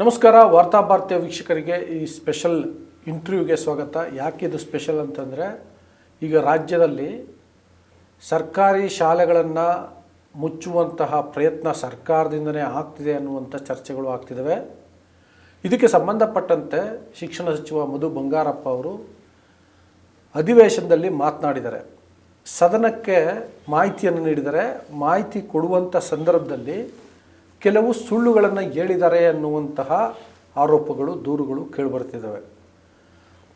ನಮಸ್ಕಾರ, ವಾರ್ತಾ ಭಾರತೀಯ ವೀಕ್ಷಕರಿಗೆ ಈ ಸ್ಪೆಷಲ್ ಇಂಟರ್ವ್ಯೂಗೆ ಸ್ವಾಗತ. ಯಾಕೆ ಇದು ಸ್ಪೆಷಲ್ ಅಂತಂದರೆ, ಈಗ ರಾಜ್ಯದಲ್ಲಿ ಸರ್ಕಾರಿ ಶಾಲೆಗಳನ್ನು ಮುಚ್ಚುವಂತಹ ಪ್ರಯತ್ನ ಸರ್ಕಾರದಿಂದನೇ ಆಗ್ತಿದೆ ಅನ್ನುವಂಥ ಚರ್ಚೆಗಳು ಆಗ್ತಿದ್ದಾವೆ ಇದಕ್ಕೆ ಸಂಬಂಧಪಟ್ಟಂತೆ ಶಿಕ್ಷಣ ಸಚಿವ ಮಧು ಬಂಗಾರಪ್ಪ ಅವರು ಅಧಿವೇಶನದಲ್ಲಿ ಮಾತನಾಡಿದ್ದಾರೆ. ಸದನಕ್ಕೆ ಮಾಹಿತಿಯನ್ನು ನೀಡಿದರೆ ಮಾಹಿತಿ ಕೊಡುವಂಥ ಸಂದರ್ಭದಲ್ಲಿ ಕೆಲವು ಸುಳ್ಳುಗಳನ್ನು ಹೇಳಿದ್ದಾರೆ ಅನ್ನುವಂತಹ ಆರೋಪಗಳು, ದೂರುಗಳು ಕೇಳಿಬರ್ತಿದ್ದಾವೆ.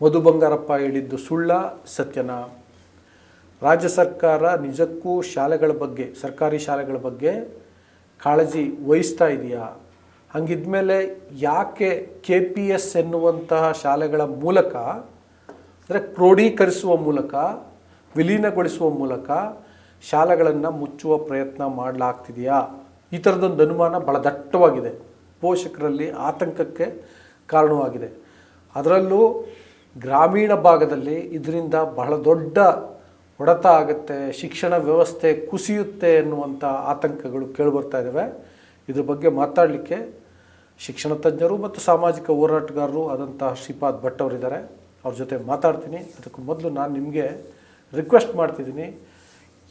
ಮಧು ಬಂಗಾರಪ್ಪ ಹೇಳಿದ್ದು ಸುಳ್ಳ, ಸತ್ಯನ. ರಾಜ್ಯ ಸರ್ಕಾರ ನಿಜಕ್ಕೂ ಶಾಲೆಗಳ ಬಗ್ಗೆ, ಸರ್ಕಾರಿ ಶಾಲೆಗಳ ಬಗ್ಗೆ ಕಾಳಜಿ ವಹಿಸ್ತಾ ಇದೆಯಾ? ಹಂಗಿದ್ಮೇಲೆ ಯಾಕೆ ಕೆ ಪಿ ಎಸ್ ಎನ್ನುವಂತಹ ಶಾಲೆಗಳ ಮೂಲಕ, ಅಂದರೆ ಕ್ರೋಢೀಕರಿಸುವ ಮೂಲಕ, ವಿಲೀನಗೊಳಿಸುವ ಮೂಲಕ ಶಾಲೆಗಳನ್ನು ಮುಚ್ಚುವ ಪ್ರಯತ್ನ ಮಾಡಲಾಗ್ತಿದೆಯಾ? ಈ ಥರದೊಂದು ಅನುಮಾನ ಭಾಳ ದಟ್ಟವಾಗಿದೆ. ಪೋಷಕರಲ್ಲಿ ಆತಂಕಕ್ಕೆ ಕಾರಣವಾಗಿದೆ. ಅದರಲ್ಲೂ ಗ್ರಾಮೀಣ ಭಾಗದಲ್ಲಿ ಇದರಿಂದ ಬಹಳ ದೊಡ್ಡ ಹೊಡೆತ ಆಗುತ್ತೆ, ಶಿಕ್ಷಣ ವ್ಯವಸ್ಥೆ ಕುಸಿಯುತ್ತೆ ಎನ್ನುವಂಥ ಆತಂಕಗಳು ಕೇಳಿಬರ್ತಾ ಇದ್ದಾವೆ ಇದ್ರ ಬಗ್ಗೆ ಮಾತಾಡಲಿಕ್ಕೆ ಶಿಕ್ಷಣ ತಜ್ಞರು ಮತ್ತು ಸಾಮಾಜಿಕ ಹೋರಾಟಗಾರರು ಆದಂತಹ ಶ್ರೀಪಾದ್ ಭಟ್ ಅವರಿದ್ದಾರೆ. ಅವ್ರ ಜೊತೆ ಮಾತಾಡ್ತೀನಿ. ಅದಕ್ಕೂ ಮೊದಲು ನಾನು ನಿಮಗೆ ರಿಕ್ವೆಸ್ಟ್ ಮಾಡ್ತಿದ್ದೀನಿ.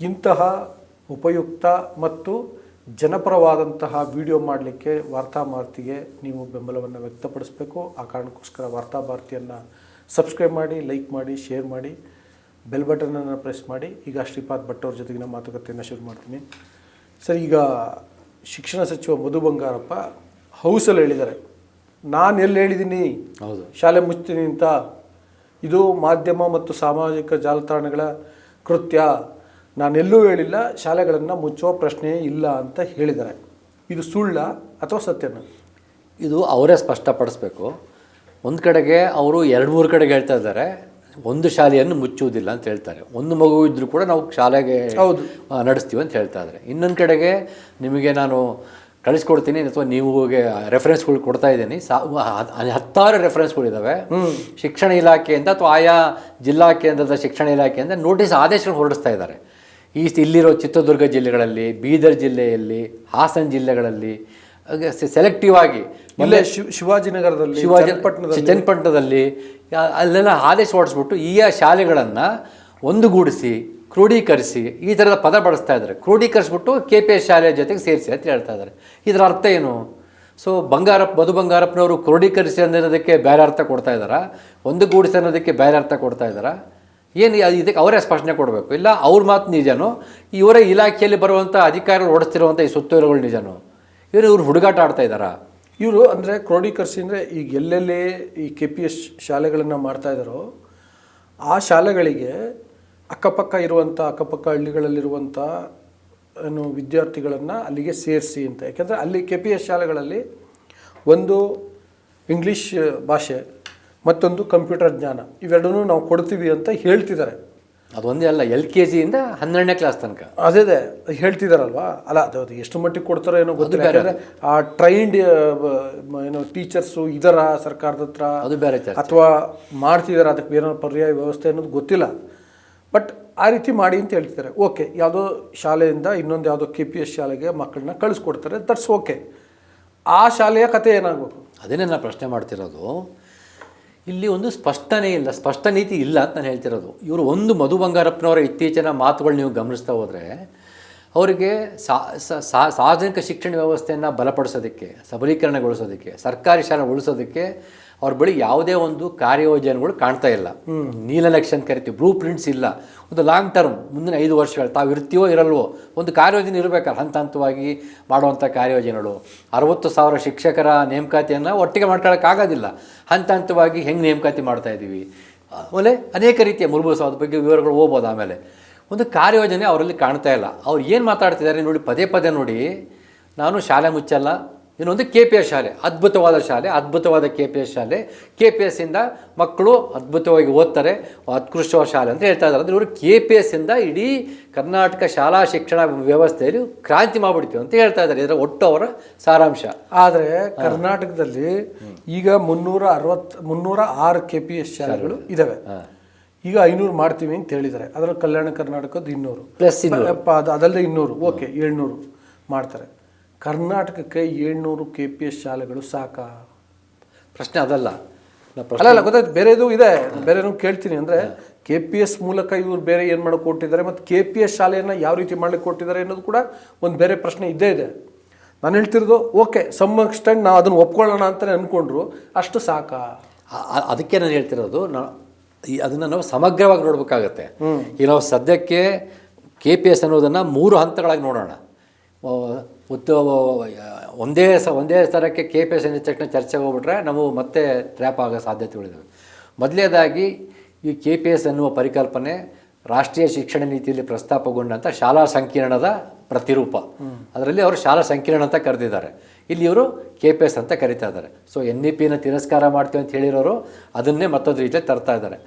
ಇಂತಹ ಉಪಯುಕ್ತ ಮತ್ತು ಜನಪರವಾದಂತಹ ವಿಡಿಯೋ ಮಾಡಲಿಕ್ಕೆ ವಾರ್ತಾ ಭಾರತಿಗೆ ನೀವು ಬೆಂಬಲವನ್ನು ವ್ಯಕ್ತಪಡಿಸಬೇಕು. ಆ ಕಾರಣಕ್ಕೋಸ್ಕರ ವಾರ್ತಾ ಭಾರತಿಯನ್ನು ಸಬ್ಸ್ಕ್ರೈಬ್ ಮಾಡಿ ಲೈಕ್ ಮಾಡಿ ಶೇರ್ ಮಾಡಿ ಬೆಲ್ ಬಟನನ್ನು ಪ್ರೆಸ್ ಮಾಡಿ. ಈಗ ಶ್ರೀಪಾದ್ ಭಟ್ ಅವ್ರ ಜೊತೆಗಿನ ಮಾತುಕತೆಯನ್ನು ಶುರು ಮಾಡ್ತೀನಿ. ಸರ್ ಈಗ ಶಿಕ್ಷಣ ಸಚಿವ ಮಧು ಬಂಗಾರಪ್ಪ ಹೌಸಲ್ಲಿ ಹೇಳಿದ್ದಾರೆ. ನಾನು ಎಲ್ಲಿ ಹೇಳಿದ್ದೀನಿ? ಹೌದು. ಶಾಲೆ ಮುಚ್ತೀನಿ ಅಂತ. ಇದು ಮಾಧ್ಯಮ ಮತ್ತು ಸಾಮಾಜಿಕ ಜಾಲತಾಣಗಳ ಕೃತ್ಯ. ನಾನೆಲ್ಲೂ ಹೇಳಿಲ್ಲ ಶಾಲೆಗಳನ್ನು ಮುಚ್ಚುವ ಪ್ರಶ್ನೆಯೇ ಇಲ್ಲ ಅಂತ ಹೇಳಿದ್ದಾರೆ. ಇದು ಸುಳ್ಳ ಅಥವಾ ಸತ್ಯನ? ಇದು ಅವರೇ ಸ್ಪಷ್ಟಪಡಿಸ್ಬೇಕು. ಒಂದು ಕಡೆಗೆ ಅವರು ಎರಡು ಮೂರು ಕಡೆಗೆ ಹೇಳ್ತಾ ಇದ್ದಾರೆ ಒಂದು ಶಾಲೆಯನ್ನು ಮುಚ್ಚುವುದಿಲ್ಲ ಅಂತ ಹೇಳ್ತಾರೆ. ಒಂದು ಮಗು ಇದ್ದರೂ ಕೂಡ ನಾವು ಶಾಲೆಗೆ ಹೌದು. ನಡೆಸ್ತೀವಿ ಅಂತ ಹೇಳ್ತಾ ಇದ್ದಾರೆ. ಇನ್ನೊಂದು ಕಡೆಗೆ ನಿಮಗೆ ನಾನು ಕಳಿಸ್ಕೊಡ್ತೀನಿ ಅಥವಾ ನೀವು ರೆಫರೆನ್ಸ್ಗಳು ಕೊಡ್ತಾ ಇದ್ದೀನಿ. ಸಾ ಹತ್ತಾರು ರೆಫರೆನ್ಸ್ಗಳಿದ್ದಾವೆ ಶಿಕ್ಷಣ ಇಲಾಖೆಯಿಂದ ಅಥವಾ ಆಯಾ ಜಿಲ್ಲಾ ಕೇಂದ್ರದ ಶಿಕ್ಷಣ ಇಲಾಖೆಯಿಂದ ನೋಟಿಸ್ ಆದೇಶಗಳು ಹೊರಡಿಸ್ತಾ ಇದ್ದಾರೆ. ಈ ಇಲ್ಲಿರೋ ಚಿತ್ರದುರ್ಗ ಜಿಲ್ಲೆಗಳಲ್ಲಿ ಬೀದರ್ ಜಿಲ್ಲೆಯಲ್ಲಿ ಹಾಸನ ಜಿಲ್ಲೆಗಳಲ್ಲಿ ಸೆಲೆಕ್ಟಿವ್ ಆಗಿ ಮೊನ್ನೆ ಶಿವ್ ಶಿವಾಜಿನಗರದಲ್ಲಿ ಶಿವಾಜಿ ಚನ್ನಪಟ್ಟಣದಲ್ಲಿ ಅಲ್ಲೆಲ್ಲ ಆದೇಶ ಹೊಡಿಸ್ಬಿಟ್ಟು ಈ ಶಾಲೆಗಳನ್ನು ಒಂದುಗೂಡಿಸಿ ಕ್ರೋಢೀಕರಿಸಿ ಈ ಥರದ ಪದ ಬಳಸ್ತಾ ಇದ್ದಾರೆ. ಕ್ರೋಢೀಕರಿಸ್ಬಿಟ್ಟು ಕೆ ಪಿ ಎಸ್ ಶಾಲೆಯ ಜೊತೆಗೆ ಸೇರಿಸಿ ಅಂತ ಹೇಳ್ತಾ ಇದ್ದಾರೆ. ಇದರ ಅರ್ಥ ಏನು? ಸೊ ಬಂಗಾರಪ್ಪ ಮಧು ಬಂಗಾರಪ್ಪನವರು ಕ್ರೋಢೀಕರಿಸಿ ಅನ್ನೋದಕ್ಕೆ ಬೇರೆ ಅರ್ಥ ಕೊಡ್ತಾ ಇದ್ದಾರಾ? ಒಂದುಗೂಡಿಸಿ ಅನ್ನೋದಕ್ಕೆ ಬೇರೆ ಅರ್ಥ ಕೊಡ್ತಾ ಇದ್ದಾರಾ? ಏನು ಇದಕ್ಕೆ ಅವರೇ ಸ್ಪಷ್ಟನೆ ಕೊಡಬೇಕು. ಇಲ್ಲ, ಅವ್ರ ಮಾತು ನಿಜನೋ? ಇವರೇ ಇಲಾಖೆಯಲ್ಲಿ ಬರುವಂಥ ಅಧಿಕಾರಿಗಳು ಓಡಿಸ್ತಿರುವಂಥ ಈ ಸುತ್ತೋಲೆಗಳು ನಿಜನೋ? ಇವರು ಇವ್ರು ಹುಡುಗಾಟ ಆಡ್ತಾ ಇದ್ದಾರಾ? ಇವರು ಅಂದರೆ ಕ್ರೋಢೀಕರಿಸಿ ಅಂದರೆ ಈಗ ಎಲ್ಲೆಲ್ಲಿ ಈ ಕೆ ಪಿ ಎಸ್ ಶಾಲೆಗಳನ್ನು ಮಾಡ್ತಾಯಿದ್ದಾರೋ ಆ ಶಾಲೆಗಳಿಗೆ ಅಕ್ಕಪಕ್ಕ ಇರುವಂಥ ಅಕ್ಕಪಕ್ಕ ಹಳ್ಳಿಗಳಲ್ಲಿರುವಂಥ ಏನು ವಿದ್ಯಾರ್ಥಿಗಳನ್ನು ಅಲ್ಲಿಗೆ ಸೇರಿಸಿ ಅಂತ. ಯಾಕೆಂದರೆ ಅಲ್ಲಿ ಕೆ ಪಿ ಎಸ್ ಶಾಲೆಗಳಲ್ಲಿ ಒಂದು ಇಂಗ್ಲೀಷ್ ಭಾಷೆ ಮತ್ತೊಂದು ಕಂಪ್ಯೂಟರ್ ಜ್ಞಾನ. ಇವೆರಡನ್ನೂ ನಾವು ಕೊಡ್ತೀವಿ ಅಂತ ಹೇಳ್ತಿದ್ದಾರೆ. ಅದೊಂದೇ ಅಲ್ಲ ಎಲ್ ಕೆ ಜಿಯಿಂದ ಹನ್ನೆರಡನೇ ಕ್ಲಾಸ್ ತನಕ. ಅದೇ ಹೇಳ್ತಿದಾರಲ್ವಾ? ಅಲ್ಲ ಅದು ಅದು ಎಷ್ಟು ಮಟ್ಟಿಗೆ ಕೊಡ್ತಾರೋ ಏನೋ ಗೊತ್ತಿಲ್ಲ. ಯಾಕಂದ್ರೆ ಆ ಟ್ರೈನ್ಡ್ ಏನೋ ಟೀಚರ್ಸು ಇದರ ಸರ್ಕಾರದ ಹತ್ರ ಅದು ಬೇರೆ ಅಥವಾ ಮಾಡ್ತಿದ್ದಾರೆ ಅದಕ್ಕೆ ಏನೋ ಪರ್ಯಾಯ ವ್ಯವಸ್ಥೆ ಅನ್ನೋದು ಗೊತ್ತಿಲ್ಲ. ಬಟ್ ಆ ರೀತಿ ಮಾಡಿ ಅಂತ ಹೇಳ್ತಿದ್ದಾರೆ. ಓಕೆ ಯಾವುದೋ ಶಾಲೆಯಿಂದ ಇನ್ನೊಂದು ಯಾವುದೋ ಕೆ ಪಿ ಎಸ್ ಶಾಲೆಗೆ ಮಕ್ಕಳನ್ನ ಕಳಿಸ್ಕೊಡ್ತಾರೆ. ದಟ್ಸ್ ಓಕೆ ಆ ಶಾಲೆಯ ಕತೆ ಏನಾಗಬೇಕು? ಅದೇನೇ ನಾನು ಪ್ರಶ್ನೆ ಮಾಡ್ತಿರೋದು. ಇಲ್ಲಿ ಒಂದು ಸ್ಪಷ್ಟನೆ ಇಲ್ಲ, ಸ್ಪಷ್ಟ ನೀತಿ ಇಲ್ಲ ಅಂತ ನಾನು ಹೇಳ್ತಿರೋದು. ಇವರು ಒಂದು ಮಧು ಬಂಗಾರಪ್ಪನವರ ಇತ್ತೀಚಿನ ಮಾತುಗಳು ನೀವು ಗಮನಿಸ್ತಾ ಹೋದರೆ, ಅವರಿಗೆ ಸಾರ್ವಜನಿಕ ಶಿಕ್ಷಣ ವ್ಯವಸ್ಥೆಯನ್ನು ಬಲಪಡಿಸೋದಕ್ಕೆ, ಸಬಲೀಕರಣಗೊಳಿಸೋದಕ್ಕೆ, ಸರ್ಕಾರಿ ಶಾಲೆ ಉಳಿಸೋದಕ್ಕೆ ಅವ್ರ ಬಳಿ ಯಾವುದೇ ಒಂದು ಕಾರ್ಯಯೋಜನೆಗಳು ಕಾಣ್ತಾ ಇಲ್ಲ. ನೀಲನಕ್ಷೆ ಅಂತ ಕರಿತೀವಿ ಬ್ಲೂ ಪ್ರಿಂಟ್ಸ್ ಇಲ್ಲ. ಒಂದು ಲಾಂಗ್ ಟರ್ಮ್ ಮುಂದಿನ ಐದು ವರ್ಷಗಳು ತಾವು ಇರ್ತೀವೋ ಇರಲ್ವೋ ಒಂದು ಕಾರ್ಯಯೋಜನೆ ಇರಬೇಕಲ್ಲ ಹಂತ ಹಂತವಾಗಿ ಮಾಡುವಂಥ ಕಾರ್ಯಯೋಜನೆಗಳು. ಅರವತ್ತು ಸಾವಿರ ಶಿಕ್ಷಕರ ನೇಮಕಾತಿಯನ್ನು ಒಟ್ಟಿಗೆ ಮಾಡ್ಕೊಳ್ಳೋಕ್ಕಾಗೋದಿಲ್ಲ ಹಂತ ಹಂತವಾಗಿ ಹೆಂಗೆ ನೇಮಕಾತಿ ಮಾಡ್ತಾ ಇದ್ದೀವಿ? ಆಮೇಲೆ ಅನೇಕ ರೀತಿಯ ಮೂಲಭೂತ ಸೌದ ಬಗ್ಗೆ ವಿವರಗಳು ಹೋಗ್ಬೋದು ಆಮೇಲೆ. ಒಂದು ಕಾರ್ಯಯೋಜನೆ ಅವರಲ್ಲಿ ಕಾಣ್ತಾ ಇಲ್ಲ. ಅವ್ರು ಏನು ಮಾತಾಡ್ತಿದ್ದಾರೆ ನೋಡಿ ಪದೇ ಪದೇ ನೋಡಿ. ನಾನು ಶಾಲೆ ಮುಚ್ಚಲ್ಲ ಇನ್ನೊಂದು ಕೆ ಪಿ ಎಸ್ ಶಾಲೆ ಅದ್ಭುತವಾದ ಶಾಲೆ ಅದ್ಭುತವಾದ ಕೆ ಪಿ ಎಸ್ ಶಾಲೆ. ಕೆ ಪಿ ಎಸ್ಸಿಂದ ಮಕ್ಕಳು ಅದ್ಭುತವಾಗಿ ಓದ್ತಾರೆ ಅತ್ಕೃಷ್ಟವಾದ ಶಾಲೆ ಅಂತ ಹೇಳ್ತಾ ಇದ್ದಾರೆ. ಅಂದರೆ ಇವರು ಕೆ ಪಿ ಎಸ್ಸಿಂದ ಇಡೀ ಕರ್ನಾಟಕ ಶಾಲಾ ಶಿಕ್ಷಣ ವ್ಯವಸ್ಥೆಯಲ್ಲಿ ಕ್ರಾಂತಿ ಮಾಡಿಬಿಡ್ತೀವಿ ಅಂತ ಹೇಳ್ತಾ ಇದ್ದಾರೆ. ಇದರ ಒಟ್ಟು ಅವರ ಸಾರಾಂಶ. ಆದರೆ ಕರ್ನಾಟಕದಲ್ಲಿ ಈಗ ಮುನ್ನೂರ ಅರವತ್ತು ಮುನ್ನೂರ ಆರು ಕೆ ಪಿ ಎಸ್ ಶಾಲೆಗಳು ಇದ್ದಾವೆ ಈಗ ಐನೂರು ಮಾಡ್ತೀವಿ ಅಂತ ಹೇಳಿದ್ದಾರೆ. ಅದರಲ್ಲಿ ಕಲ್ಯಾಣ ಕರ್ನಾಟಕದ ಇನ್ನೂರು. ಪ್ಲಸ್ ಅದಲ್ಲದೆ ಇನ್ನೂರು. ಓಕೆ ಏಳ್ನೂರು ಮಾಡ್ತಾರೆ. ಕರ್ನಾಟಕಕ್ಕೆ ಏಳ್ನೂರು ಕೆ ಪಿ ಎಸ್ ಶಾಲೆಗಳು ಸಾಕಾ? ಪ್ರಶ್ನೆ ಅದಲ್ಲ. ಅಲ್ಲ ಅಲ್ಲ ಗೊತ್ತಾಯ್ತು. ಬೇರೆದು ಇದೆ ಬೇರೆನೂ ಕೇಳ್ತೀನಿ ಅಂದರೆ ಕೆ ಪಿ ಎಸ್ ಮೂಲಕ ಇವರು ಬೇರೆ ಏನು ಮಾಡಕ್ಕೆ ಕೊಟ್ಟಿದ್ದಾರೆ ಮತ್ತು ಕೆ ಪಿ ಎಸ್ ಶಾಲೆಯನ್ನು ಯಾವ ರೀತಿ ಮಾಡ್ಲಿಕ್ಕೆ ಕೊಟ್ಟಿದ್ದಾರೆ ಅನ್ನೋದು ಕೂಡ ಒಂದು ಬೇರೆ ಪ್ರಶ್ನೆ ಇದ್ದೇ ಇದೆ. ನಾನು ಹೇಳ್ತಿರೋದು ಓಕೆ ಸಮ್ ಎಕ್ಸ್ಟೆಂಟ್ ನಾವು ಅದನ್ನು ಒಪ್ಕೊಳ್ಳೋಣ ಅಂತಲೇ ಅಂದ್ಕೊಂಡ್ರು ಅಷ್ಟು ಸಾಕಾ. ಅದಕ್ಕೆ ನಾನು ಹೇಳ್ತಿರೋದು ನಾ ಈ ಅದನ್ನು ನಾವು ಸಮಗ್ರವಾಗಿ ನೋಡಬೇಕಾಗತ್ತೆ. ಈಗ ನಾವು ಸದ್ಯಕ್ಕೆ ಕೆ ಪಿ ಎಸ್ ಅನ್ನೋದನ್ನು ಮೂರು ಹಂತಗಳಾಗಿ ನೋಡೋಣ. ಉತ್ತ ಒಂದೇ ಸ ಒಂದೇ ಸ್ಥರಕ್ಕೆ ಕೆ ಪಿ ಎಸ್ ಎನ್ ತಕ್ಷಣ ಚರ್ಚೆಗೆ ಹೋಗ್ಬಿಟ್ರೆ ನಾವು ಮತ್ತೆ ಟ್ರ್ಯಾಪ್ ಆಗೋ ಸಾಧ್ಯತೆಗಳಿದ್ದಾವೆ ಮೊದಲನೇದಾಗಿ ಈ ಕೆ ಪಿ ಎಸ್ ಎನ್ನುವ ಪರಿಕಲ್ಪನೆ ರಾಷ್ಟ್ರೀಯ ಶಿಕ್ಷಣ ನೀತಿಯಲ್ಲಿ ಪ್ರಸ್ತಾಪಗೊಂಡಂಥ ಶಾಲಾ ಸಂಕೀರ್ಣದ ಪ್ರತಿರೂಪ. ಅದರಲ್ಲಿ ಅವರು ಶಾಲಾ ಸಂಕೀರ್ಣ ಅಂತ ಕರೆದಿದ್ದಾರೆ. ಇಲ್ಲಿ ಇವರು ಕೆ ಪಿ ಎಸ್ ಅಂತ ಕರಿತಾ ಇದ್ದಾರೆ. ಸೊ ಎನ್ ಇ ಪಿನ ತಿರಸ್ಕಾರ ಮಾಡ್ತೀವಿ ಅಂತ ಹೇಳಿರೋರು ಅದನ್ನೇ ಮತ್ತೊಂದು ರೀತಿಯಲ್ಲಿ ತರ್ತಾ ಇದ್ದಾರೆ.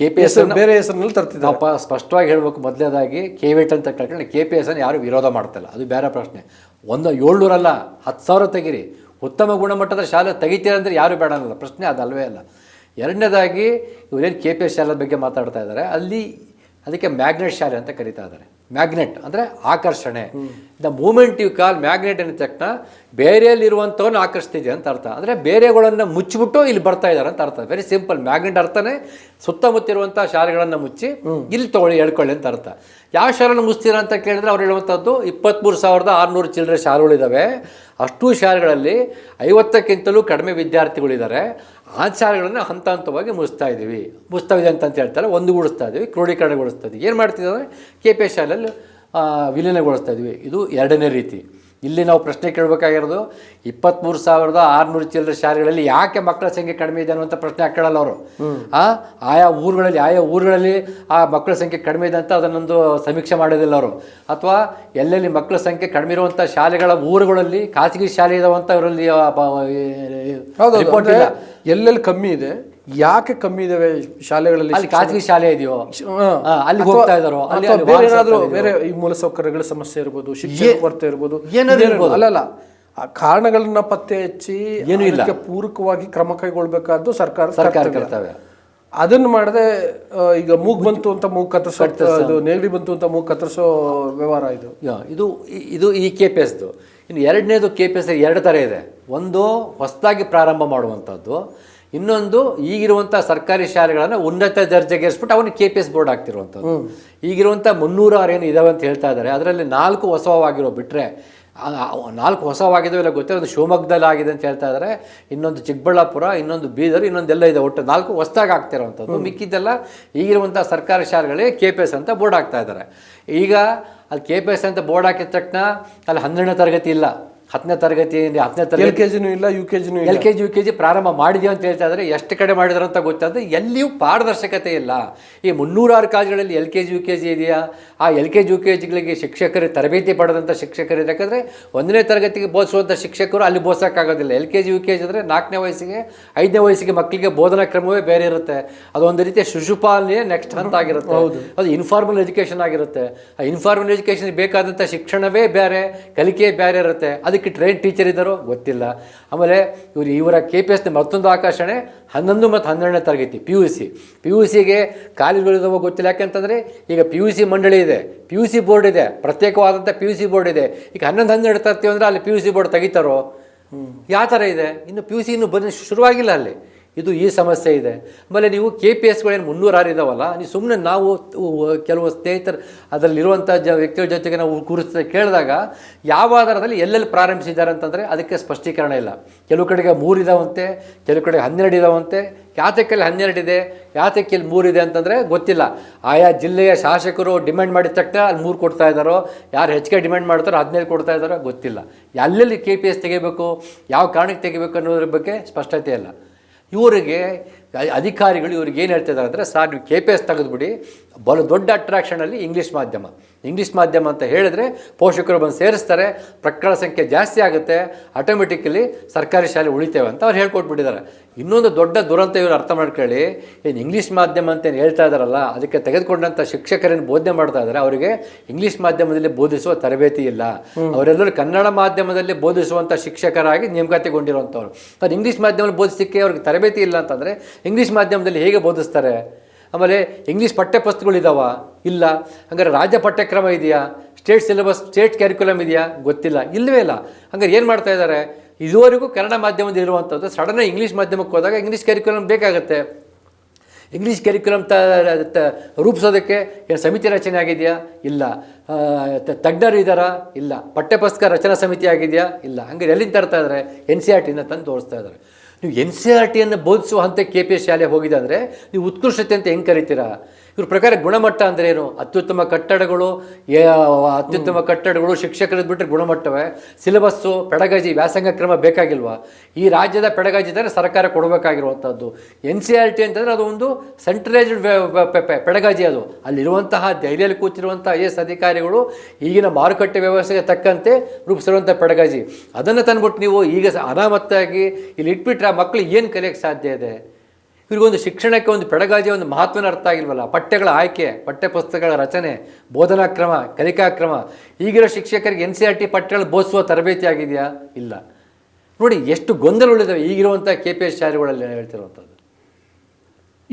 ಕೆ ಪಿ ಎಸ್ ಬೇರೆ ಹೆಸರಿನಲ್ಲಿ ತರ್ತಿದ್ದಾರೆ. ಅಪ್ಪ ಸ್ಪಷ್ಟವಾಗಿ ಹೇಳಬೇಕು ಮೊದಲೇದಾಗಿ ಕೆ ವಿಟ್ ಅಂತ ಕಳ್ಕೊಂಡು ಕೆ ಪಿ ಎಸ್ ಅನ್ನು ಯಾರು ವಿರೋಧ ಮಾಡ್ತಿಲ್ಲ. ಅದು ಬೇರೆ ಪ್ರಶ್ನೆ. ಒಂದು ಏಳ್ನೂರಲ್ಲ, ಹತ್ತು ಸಾವಿರ ತೆಗೀರಿ. ಉತ್ತಮ ಗುಣಮಟ್ಟದ ಶಾಲೆ ತೆಗಿತೀರ ಅಂದರೆ ಯಾರು ಬೇಡ ಅನ್ನಲ್ಲ, ಪ್ರಶ್ನೆ ಅದಲ್ವೇ ಅಲ್ಲ. ಎರಡನೇದಾಗಿ, ಇವರೇನು ಕೆ ಪಿ ಎಸ್ ಶಾಲೆ ಬಗ್ಗೆ ಮಾತಾಡ್ತಾ ಇದ್ದಾರೆ, ಅಲ್ಲಿ ಅದಕ್ಕೆ ಮ್ಯಾಗ್ನೆಟ್ ಶಾಲೆ ಅಂತ ಕರೀತಾ ಇದ್ದಾರೆ. ಮ್ಯಾಗ್ನೆಟ್ ಅಂದರೆ ಆಕರ್ಷಣೆ. The moment you call magnet ಅನ್ನೋ ತಕ್ಷಣ ಬೇರೆಯಲ್ಲಿರುವಂಥವನ್ನ ಆಕರ್ಷಿಸ್ತಿದೆ ಅಂತ ಅರ್ಥ. ಅಂದರೆ ಬೇರೆಗಳನ್ನು ಮುಚ್ಚಿಬಿಟ್ಟು ಇಲ್ಲಿ ಬರ್ತಾ ಇದ್ದಾರೆ ಅಂತ ಅರ್ಥ. ವೆರಿ ಸಿಂಪಲ್ ಮ್ಯಾಗ್ನೆಟ್ ಅರ್ಥನೇ ಸುತ್ತಮುತ್ತ ಇರುವಂಥ ಶಾಲೆಗಳನ್ನು ಮುಚ್ಚಿ ಇಲ್ಲಿ ತೊಗೊಳ್ಳಿ ಹೇಳ್ಕೊಳ್ಳಿ ಅಂತ ಅರ್ಥ. ಯಾವ ಶಾಲೆನ ಮುಚ್ತೀರಾ ಅಂತ ಕೇಳಿದ್ರೆ ಅವ್ರು ಹೇಳುವಂಥದ್ದು ಇಪ್ಪತ್ತ್ಮೂರು ಸಾವಿರದ ಆರುನೂರು ಚಿಲ್ಲರೆ ಶಾಲೆಗಳಿದ್ದಾವೆ ಅಷ್ಟು ಶಾಲೆಗಳಲ್ಲಿ ಐವತ್ತಕ್ಕಿಂತಲೂ ಕಡಿಮೆ ವಿದ್ಯಾರ್ಥಿಗಳಿದ್ದಾರೆ. ಆ ಶಾಲೆಗಳನ್ನು ಹಂತ ಹಂತವಾಗಿ ಮುಗಿಸ್ತಾ ಇದ್ದೀವಿ. ಮುಗಿಸ್ತಾ ಇದೆ ಅಂತ ಹೇಳ್ತಾರೆ ಒಂದುಗೂಡಿಸ್ತಾ ಇದ್ದೀವಿ ಕ್ರೋಢೀಕರಣಗೊಳಿಸ್ತಾ ಇದ್ದೀವಿ. ಏನು ಮಾಡ್ತಿದ್ದಾರೆ ಕೆ ಪಿ ಶಾಲೆಯಲ್ಲಿ ವಿಲೀನಗೊಳಿಸ್ತಾ ಇದ್ದೀವಿ. ಇದು ಎರಡನೇ ರೀತಿ. ಇಲ್ಲಿ ನಾವು ಪ್ರಶ್ನೆ ಕೇಳಬೇಕಾಗಿರೋದು ಇಪ್ಪತ್ತ್ಮೂರು ಸಾವಿರದ ಆರುನೂರು ಚಿಲ್ಲರೆ ಶಾಲೆಗಳಲ್ಲಿ ಯಾಕೆ ಮಕ್ಕಳ ಸಂಖ್ಯೆ ಕಡಿಮೆ ಇದೆ ಅನ್ನುವಂಥ ಪ್ರಶ್ನೆ ಕೇಳಲ್ಲ ಅವರು. ಆ ಆಯಾ ಊರುಗಳಲ್ಲಿ ಆಯಾ ಊರುಗಳಲ್ಲಿ ಆ ಮಕ್ಕಳ ಸಂಖ್ಯೆ ಕಡಿಮೆ ಇದೆ ಅಂತ ಅದನ್ನೊಂದು ಸಮೀಕ್ಷೆ ಮಾಡೋದಿಲ್ಲ ಅವರು. ಅಥವಾ ಎಲ್ಲೆಲ್ಲಿ ಮಕ್ಕಳ ಸಂಖ್ಯೆ ಕಡಿಮೆ ಇರುವಂಥ ಶಾಲೆಗಳ ಊರುಗಳಲ್ಲಿ ಖಾಸಗಿ ಶಾಲೆ ಇದಾವಂಥ ಅವರಲ್ಲಿ ಎಲ್ಲೆಲ್ಲಿ ಕಮ್ಮಿ ಇದೆ ಯಾಕೆ ಕಮ್ಮಿ ಇದಾವೆ ಶಾಲೆಗಳಲ್ಲಿ ಅಲ್ಲಿ ಖಾಸಗಿ ಶಾಲೆ ಇದೆಯೋ? ಅಲ್ಲಿ ಹೋಗ್ತಾ ಇದ್ದಾರೋ ಅಲ್ಲಿ ಬೇರೆ ಏನಾದರೂ ಬೇರೆ ಈ ಮೂಲಸೌಕರ್ಯಗಳ ಸಮಸ್ಯೆ ಇರ್ಬೋದು ಶಿಕ್ಷಣ ಕೊರತೆ ಇರ್ಬೋದು ಏನಾದ್ರು ಅಲ್ಲಲ್ಲ ಆ ಕಾರಣಗಳನ್ನ ಪತ್ತೆ ಹಚ್ಚಿ ಏನು ಇಲ್ಲ. ಪೂರಕವಾಗಿ ಕ್ರಮ ಕೈಗೊಳ್ಬೇಕಾದ್ದು ಸರ್ಕಾರ ಸರ್ಕಾರ ಕರ್ತವ್ಯ. ಕರ್ತವ್ಯ. ಅದನ್ನ ಮಾಡದೆ ಈಗ ಮೂಗ್ ಬಂತು ಅಂತ ಮೂಗ್ ಕತ್ತರಿಸೋ ಇದು ನೆಗಡಿ ಬಂತು ಅಂತ ಮೂಗ್ ಕತ್ತರಿಸೋ ವ್ಯವಹಾರ ಇದು. ಇದು ಇದು ಈ ಕೆ ಪಿ ಎಸ್ದು ಇನ್ನು ಎರಡನೇದು ಕೆ ಪಿ ಎಸ್ ಎರಡು ಥರ ಇದೆ. ಒಂದು ಹೊಸದಾಗಿ ಪ್ರಾರಂಭ ಮಾಡುವಂಥದ್ದು ಇನ್ನೊಂದು ಈಗಿರುವಂಥ ಸರ್ಕಾರಿ ಶಾಲೆಗಳನ್ನು ಉನ್ನತ ದರ್ಜೆಗೇರಿಸ್ಬಿಟ್ಟು ಅವನು ಕೆ ಪಿ ಎಸ್ ಬೋರ್ಡ್ ಆಗ್ತಿರುವಂಥದ್ದು. ಈಗಿರುವಂಥ ಆರು ಏನು ಇದಾವೆ ಅಂತ ಹೇಳ್ತಾ ಇದ್ದಾರೆ ಅದರಲ್ಲಿ ನಾಲ್ಕು ಹೊಸವಾಗಿರೋ ಬಿಟ್ಟರೆ ನಾಲ್ಕು ಹೊಸವಾಗಿದ್ದಾವೆ ಇಲ್ಲ ಗೊತ್ತಿಲ್ಲ ಒಂದು ಶಿವಮೊಗ್ಗದಲ್ಲಿ ಆಗಿದೆ ಅಂತ ಹೇಳ್ತಾ ಇದ್ದಾರೆ ಇನ್ನೊಂದು ಚಿಕ್ಕಬಳ್ಳಾಪುರ ಇನ್ನೊಂದು ಬೀದರ್ ಇನ್ನೊಂದೆಲ್ಲ ಇದೆ ಒಟ್ಟು ನಾಲ್ಕು ಹೊಸದಾಗಿ ಆಗ್ತಿರೋವಂಥದ್ದು. ಮಿಕ್ಕಿದ್ದೆಲ್ಲ ಈಗಿರುವಂಥ ಸರ್ಕಾರಿ ಶಾಲೆಗಳಿಗೆ ಕೆ ಪಿ ಎಸ್ ಅಂತ ಬೋರ್ಡ್ ಆಗ್ತಾ ಇದ್ದಾರೆ ಈಗ ಅಲ್ಲಿ ಕೆ ಪಿ ಎಸ್ ಅಂತ ಬೋರ್ಡ್ ಹಾಕಿದ ತಕ್ಷಣ ಅಲ್ಲಿ ಹನ್ನೆರಡನೇ ತರಗತಿ ಇಲ್ಲ. ಹತ್ತನೇ ತರಗತಿ ಹತ್ತನೇ ತರಗತಿ ಎಲ್ ಕೆ ಜಿನೂ ಇಲ್ಲ U K ಜಿನೂ L K G U K G ಪ್ರಾರಂಭ ಮಾಡಿದೆಯೋ ಅಂತ ಹೇಳ್ತಾ ಇದ್ದಾರೆ ಎಷ್ಟು ಕಡೆ ಮಾಡಿದ್ರು ಅಂತ ಗೊತ್ತಾದ್ರೆ ಎಲ್ಲಿಯೂ ಪಾರದರ್ಶಕತೆ ಇಲ್ಲ. ಈ ಮುನ್ನೂರಾರು ಕಾಲೇಜುಗಳಲ್ಲಿ L K G U K G ಇದೆಯಾ? ಆ L K G U K ಜಿಗಳಿಗೆ ಶಿಕ್ಷಕರು ತರಬೇತಿ ಪಡೆದಂಥ ಶಿಕ್ಷಕರು ಇದಕ್ಕಂದರೆ ಯಾಕಂದರೆ ಒಂದನೇ ತರಗತಿಗೆ ಬೋಧಿಸುವಂಥ ಶಿಕ್ಷಕರು ಅಲ್ಲಿ ಬೋಧಿಸೋಕ್ಕಾಗೋದಿಲ್ಲ. L K G U K G ಅಂದರೆ ನಾಲ್ಕನೇ ವಯಸ್ಸಿಗೆ ಐದನೇ ವಯಸ್ಸಿಗೆ ಮಕ್ಕಳಿಗೆ ಬೋಧನಾ ಕ್ರಮವೇ ಬೇರೆ ಇರುತ್ತೆ. ಅದು ಒಂದು ರೀತಿಯ ಶಿಶುಪಾಲನೆ ನೆಕ್ಸ್ಟ್ ಹಂತ ಆಗಿರುತ್ತೆ. ಅದು ಇನ್ಫಾರ್ಮಲ್ ಎಜುಕೇಷನ್ ಆಗಿರುತ್ತೆ. ಆ ಇನ್ಫಾರ್ಮಲ್ ಎಜುಕೇಷನ್ ಬೇಕಾದಂಥ ಶಿಕ್ಷಣವೇ ಬೇರೆ ಕಲಿಕೆ ಬೇರೆ ಇರುತ್ತೆ. ಅದಕ್ಕೆ ಟ್ರೈನ್ ಟೀಚರ್ ಇದ್ದಾರೋ? ಗೊತ್ತಿಲ್ಲ. ಆಮೇಲೆ ಇವರು ಇವರ ಕೆ ಪಿ ಎಸ್ನ ಮತ್ತೊಂದು ಆಕರ್ಷಣೆ ಹನ್ನೊಂದು ಮತ್ತು ಹನ್ನೆರಡನೇ ತರಗತಿ P U C P U ಸಿಗೆ ಕಾಲೇಜುಗಳಿದಾವೋ ಗೊತ್ತಿಲ್ಲ. ಯಾಕೆಂತಂದರೆ ಈಗ ಪಿ ಯು ಸಿ ಮಂಡಳಿ ಇದೆ. ಪಿ ಯು ಸಿ ಬೋರ್ಡ್ ಇದೆ. ಪ್ರತ್ಯೇಕವಾದಂಥ ಪಿ ಯು ಸಿ ಬೋರ್ಡ್ ಇದೆ. ಈಗ ಹನ್ನೊಂದು ಹನ್ನೆರಡು ತರ್ತೀವಿ ಅಂದರೆ ಅಲ್ಲಿ ಪಿ ಯು ಸಿ ಬೋರ್ಡ್ ತೆಗಿತಾರೋ? ಯಾವ ಥರ ಇದೆ? ಇನ್ನು ಪಿ ಯು ಸಿ ಇನ್ನೂ ಬಂದು ಶುರುವಾಗಿಲ್ಲ ಅಲ್ಲಿ. ಇದು ಈ ಸಮಸ್ಯೆ ಇದೆ. ಆಮೇಲೆ ನೀವು ಕೆ ಪಿ ಎಸ್ಗಳೇನು ಮುನ್ನೂರಾರು ಇದಾವಲ್ಲ ನೀವು ಸುಮ್ಮನೆ ನಾವು ಕೆಲವು ಸ್ನೇಹಿತರು ಅದರಲ್ಲಿರುವಂಥ ಜ ವ್ಯಕ್ತಿಗಳ ಜೊತೆಗೆ ನಾವು ಕೂರಿಸ್ತಾ ಕೇಳಿದಾಗ ಯಾವ ಆಧಾರದಲ್ಲಿ ಎಲ್ಲೆಲ್ಲಿ ಪ್ರಾರಂಭಿಸಿದ್ದಾರೆ ಅಂತಂದರೆ ಅದಕ್ಕೆ ಸ್ಪಷ್ಟೀಕರಣ ಇಲ್ಲ. ಕೆಲವು ಕಡೆಗೆ ಮೂರು ಇದಾವಂತೆ, ಕೆಲವು ಕಡೆಗೆ ಹನ್ನೆರಡು ಇದಾವಂತೆ. ಯಾತಕ್ಕೆಲ್ಲಿ ಹನ್ನೆರಡು ಇದೆ ಯಾತಕ್ಕೆ ಇಲ್ಲಿ ಮೂರು ಇದೆ ಅಂತಂದರೆ ಗೊತ್ತಿಲ್ಲ. ಆಯಾ ಜಿಲ್ಲೆಯ ಶಾಸಕರು ಡಿಮ್ಯಾಂಡ್ ಮಾಡಿದ ತಕ್ಷಣ ಅಲ್ಲಿ ಮೂರು ಕೊಡ್ತಾ ಇದ್ದಾರೋ, ಯಾರು ಹೆಚ್ಚಿಗೆ ಡಿಮ್ಯಾಂಡ್ ಮಾಡ್ತಾರೋ ಹದಿನೈದು ಕೊಡ್ತಾ ಇದ್ದಾರೋ ಗೊತ್ತಿಲ್ಲ. ಎಲ್ಲೆಲ್ಲಿ ಕೆ ಪಿ ಎಸ್ ತೆಗಿಬೇಕು, ಯಾವ ಕಾರಣಕ್ಕೆ ತೆಗಿಬೇಕು ಅನ್ನೋದ್ರ ಬಗ್ಗೆ ಸ್ಪಷ್ಟತೆ ಇಲ್ಲ. ಇವರಿಗೆ ಅಧಿಕಾರಿಗಳು ಇವ್ರಿಗೆ ಏನು ಹೇಳ್ತಿದ್ದಾರೆ ಅಂದರೆ ಸರ್ ನೀವು ಕೆ ಪಿ ಎಸ್ ತೆಗೆದುಬಿಡಿ ಬಲು ದೊಡ್ಡ ಅಟ್ರಾಕ್ಷನಲ್ಲಿ ಇಂಗ್ಲೀಷ್ ಮಾಧ್ಯಮ. ಇಂಗ್ಲೀಷ್ ಮಾಧ್ಯಮ ಅಂತ ಹೇಳಿದ್ರೆ ಪೋಷಕರು ಬಂದು ಸೇರಿಸ್ತಾರೆ ಪ್ರಕರಣ ಸಂಖ್ಯೆ ಜಾಸ್ತಿ ಆಗುತ್ತೆ ಆಟೋಮೆಟಿಕಲಿ ಸರ್ಕಾರಿ ಶಾಲೆ ಉಳಿತೇವೆ ಅಂತ ಅವ್ರು ಹೇಳ್ಕೊಟ್ಬಿಟ್ಟಿದ್ದಾರೆ. ಇನ್ನೊಂದು ದೊಡ್ಡ ದುರಂತ ಇವರು ಅರ್ಥ ಮಾಡ್ಕೊಳ್ಳಿ ಏನು ಇಂಗ್ಲೀಷ್ ಮಾಧ್ಯಮ ಅಂತ ಏನು ಹೇಳ್ತಾ ಇದ್ದಾರಲ್ಲ ಅದಕ್ಕೆ ತೆಗೆದುಕೊಂಡಂಥ ಶಿಕ್ಷಕರೇನು ಬೋಧನೆ ಮಾಡ್ತಾ ಇದ್ದಾರೆ ಅವರಿಗೆ ಇಂಗ್ಲೀಷ್ ಮಾಧ್ಯಮದಲ್ಲಿ ಬೋಧಿಸುವ ತರಬೇತಿ ಇಲ್ಲ. ಅವರೆಲ್ಲರೂ ಕನ್ನಡ ಮಾಧ್ಯಮದಲ್ಲಿ ಬೋಧಿಸುವಂಥ ಶಿಕ್ಷಕರಾಗಿ ನೇಮಕಾತಿಗೊಂಡಿರುವಂಥವ್ರು ಅದು ಇಂಗ್ಲೀಷ್ ಮಾಧ್ಯಮದಲ್ಲಿ ಬೋಧಿಸಲಿಕ್ಕೆ ಅವ್ರಿಗೆ ತರಬೇತಿ ಇಲ್ಲ ಅಂತಂದರೆ ಇಂಗ್ಲೀಷ್ ಮಾಧ್ಯಮದಲ್ಲಿ ಹೇಗೆ ಬೋಧಿಸ್ತಾರೆ? ಆಮೇಲೆ ಇಂಗ್ಲೀಷ್ ಪಠ್ಯಪುಸ್ತಕಗಳಿದಾವ ಇಲ್ಲ. ಹಂಗಾರೆ ರಾಜ್ಯ ಪಠ್ಯಕ್ರಮ ಇದೆಯಾ? ಸ್ಟೇಟ್ ಸಿಲೆಬಸ್ ಸ್ಟೇಟ್ ಕ್ಯಾರಿಕ್ಯುಲಮ್ ಇದೆಯಾ? ಗೊತ್ತಿಲ್ಲ. ಇಲ್ಲವೇ ಇಲ್ಲ. ಹಂಗಾರೆ ಏನು ಮಾಡ್ತಾ ಇದ್ದಾರೆ ಇದುವರೆಗೂ ಕನ್ನಡ ಮಾಧ್ಯಮದಲ್ಲಿ ಇರುವಂಥದ್ದು ಸಡನ್ನಾಗಿ ಇಂಗ್ಲೀಷ್ ಮಾಧ್ಯಮಕ್ಕೆ ಹೋದಾಗ ಇಂಗ್ಲೀಷ್ ಕ್ಯಾರಿಕ್ಯುಲಮ್ ಬೇಕಾಗುತ್ತೆ. ಇಂಗ್ಲೀಷ್ ಕ್ಯಾರಿಕ್ಯುಲಮ್ ತ ರೂಪಿಸೋದಕ್ಕೆ ಏನು ಸಮಿತಿ ರಚನೆ ಆಗಿದೆಯಾ? ಇಲ್ಲ. ತಜ್ಞರು ಇದ್ದಾರಾ ಇಲ್ಲ. ಪಠ್ಯಪುಸ್ತಕ ರಚನಾ ಸಮಿತಿ ಆಗಿದೆಯಾ? ಇಲ್ಲ. ಹಂಗಾರೆ ಎಲ್ಲಿಂದ ತರ್ತಾ ಇದ್ದಾರೆ ಎನ್ ಸಿ ಆರ್ ಟಿನ ತಂದು ತೋರಿಸ್ತಾ ಇದ್ದಾರೆ ನೀವು ಎನ್ ಸಿ ಆರ್ ಟಿಯನ್ನು ಬೋಧಿಸುವ ಹಂತ ಕೆ ಪಿ ಎಸ್ ಶಾಲೆ ಹೋಗಿದೆ ಅಂದರೆ ನೀವು ಉತ್ಕೃಷ್ಟತೆ ಅಂತ ಹೆಂಗೆ ಕರಿತೀರಾ? ಇವ್ರ ಪ್ರಕಾರ ಗುಣಮಟ್ಟ ಅಂದರೆ ಏನು? ಅತ್ಯುತ್ತಮ ಕಟ್ಟಡಗಳು ಅತ್ಯುತ್ತಮ ಕಟ್ಟಡಗಳು ಶಿಕ್ಷಕರದ್ದು ಬಿಟ್ಟರೆ ಗುಣಮಟ್ಟವೇ? ಸಿಲೆಬಸ್ಸು ಪೆಡಗಾಜಿ ವ್ಯಾಸಂಗ ಕ್ರಮ ಬೇಕಾಗಿಲ್ವಾ? ಈ ರಾಜ್ಯದ ಪೆಡಗಾಜಿ ಅಂದರೆ ಸರ್ಕಾರ ಕೊಡಬೇಕಾಗಿರುವಂಥದ್ದು ಎನ್ ಸಿ ಆರ್ ಟಿ ಅಂತಂದರೆ ಅದು ಒಂದು ಸೆಂಟ್ರಲೈಸ್ಡ್ ಪೆಡಗಾಜಿ ಅದು. ಅಲ್ಲಿರುವಂತಹ ದೆಹಲಿಯಲ್ಲಿ ಕೂತಿರುವಂಥ ಐ ಎಸ್ ಅಧಿಕಾರಿಗಳು ಈಗಿನ ಮಾರುಕಟ್ಟೆ ವ್ಯವಸ್ಥೆಗೆ ತಕ್ಕಂತೆ ರೂಪಿಸಿರುವಂಥ ಪೆಡಗಾಜಿ. ಅದನ್ನು ತಂದ್ಬಿಟ್ಟು ನೀವು ಈಗ ಅನಾಮತ್ತಾಗಿ ಇಲ್ಲಿ ಇಟ್ಬಿಟ್ರೆ ಆ ಮಕ್ಕಳು ಏನು ಕಲಿಯೋಕ್ಕೆ ಸಾಧ್ಯ ಇದೆ? ಇವ್ರಿಗೊಂದು ಶಿಕ್ಷಣಕ್ಕೆ ಒಂದು ಪೆಡಗಾಜಿ ಒಂದು ಮಹತ್ವನ ಅರ್ಥ ಆಗಿಲ್ವಲ್ಲ? ಪಠ್ಯಗಳ ಆಯ್ಕೆ ಪಠ್ಯ ಪುಸ್ತಕಗಳ ರಚನೆ, ಬೋಧನಾ ಕ್ರಮ, ಕಲಿಕಾ ಕ್ರಮ. ಈಗಿರೋ ಶಿಕ್ಷಕರಿಗೆ ಎನ್ ಸಿ ಆರ್ ಟಿ ಪಠ್ಯಗಳು ಬೋಧಿಸುವ ತರಬೇತಿ ಆಗಿದೆಯಾ? ಇಲ್ಲ. ನೋಡಿ, ಎಷ್ಟು ಗೊಂದಲ ಉಳಿದಾವೆ ಈಗಿರುವಂಥ ಕೆ ಪಿ ಎಸ್ ಶಾಲೆಗಳಲ್ಲಿ ಹೇಳ್ತಿರುವಂಥದ್ದು.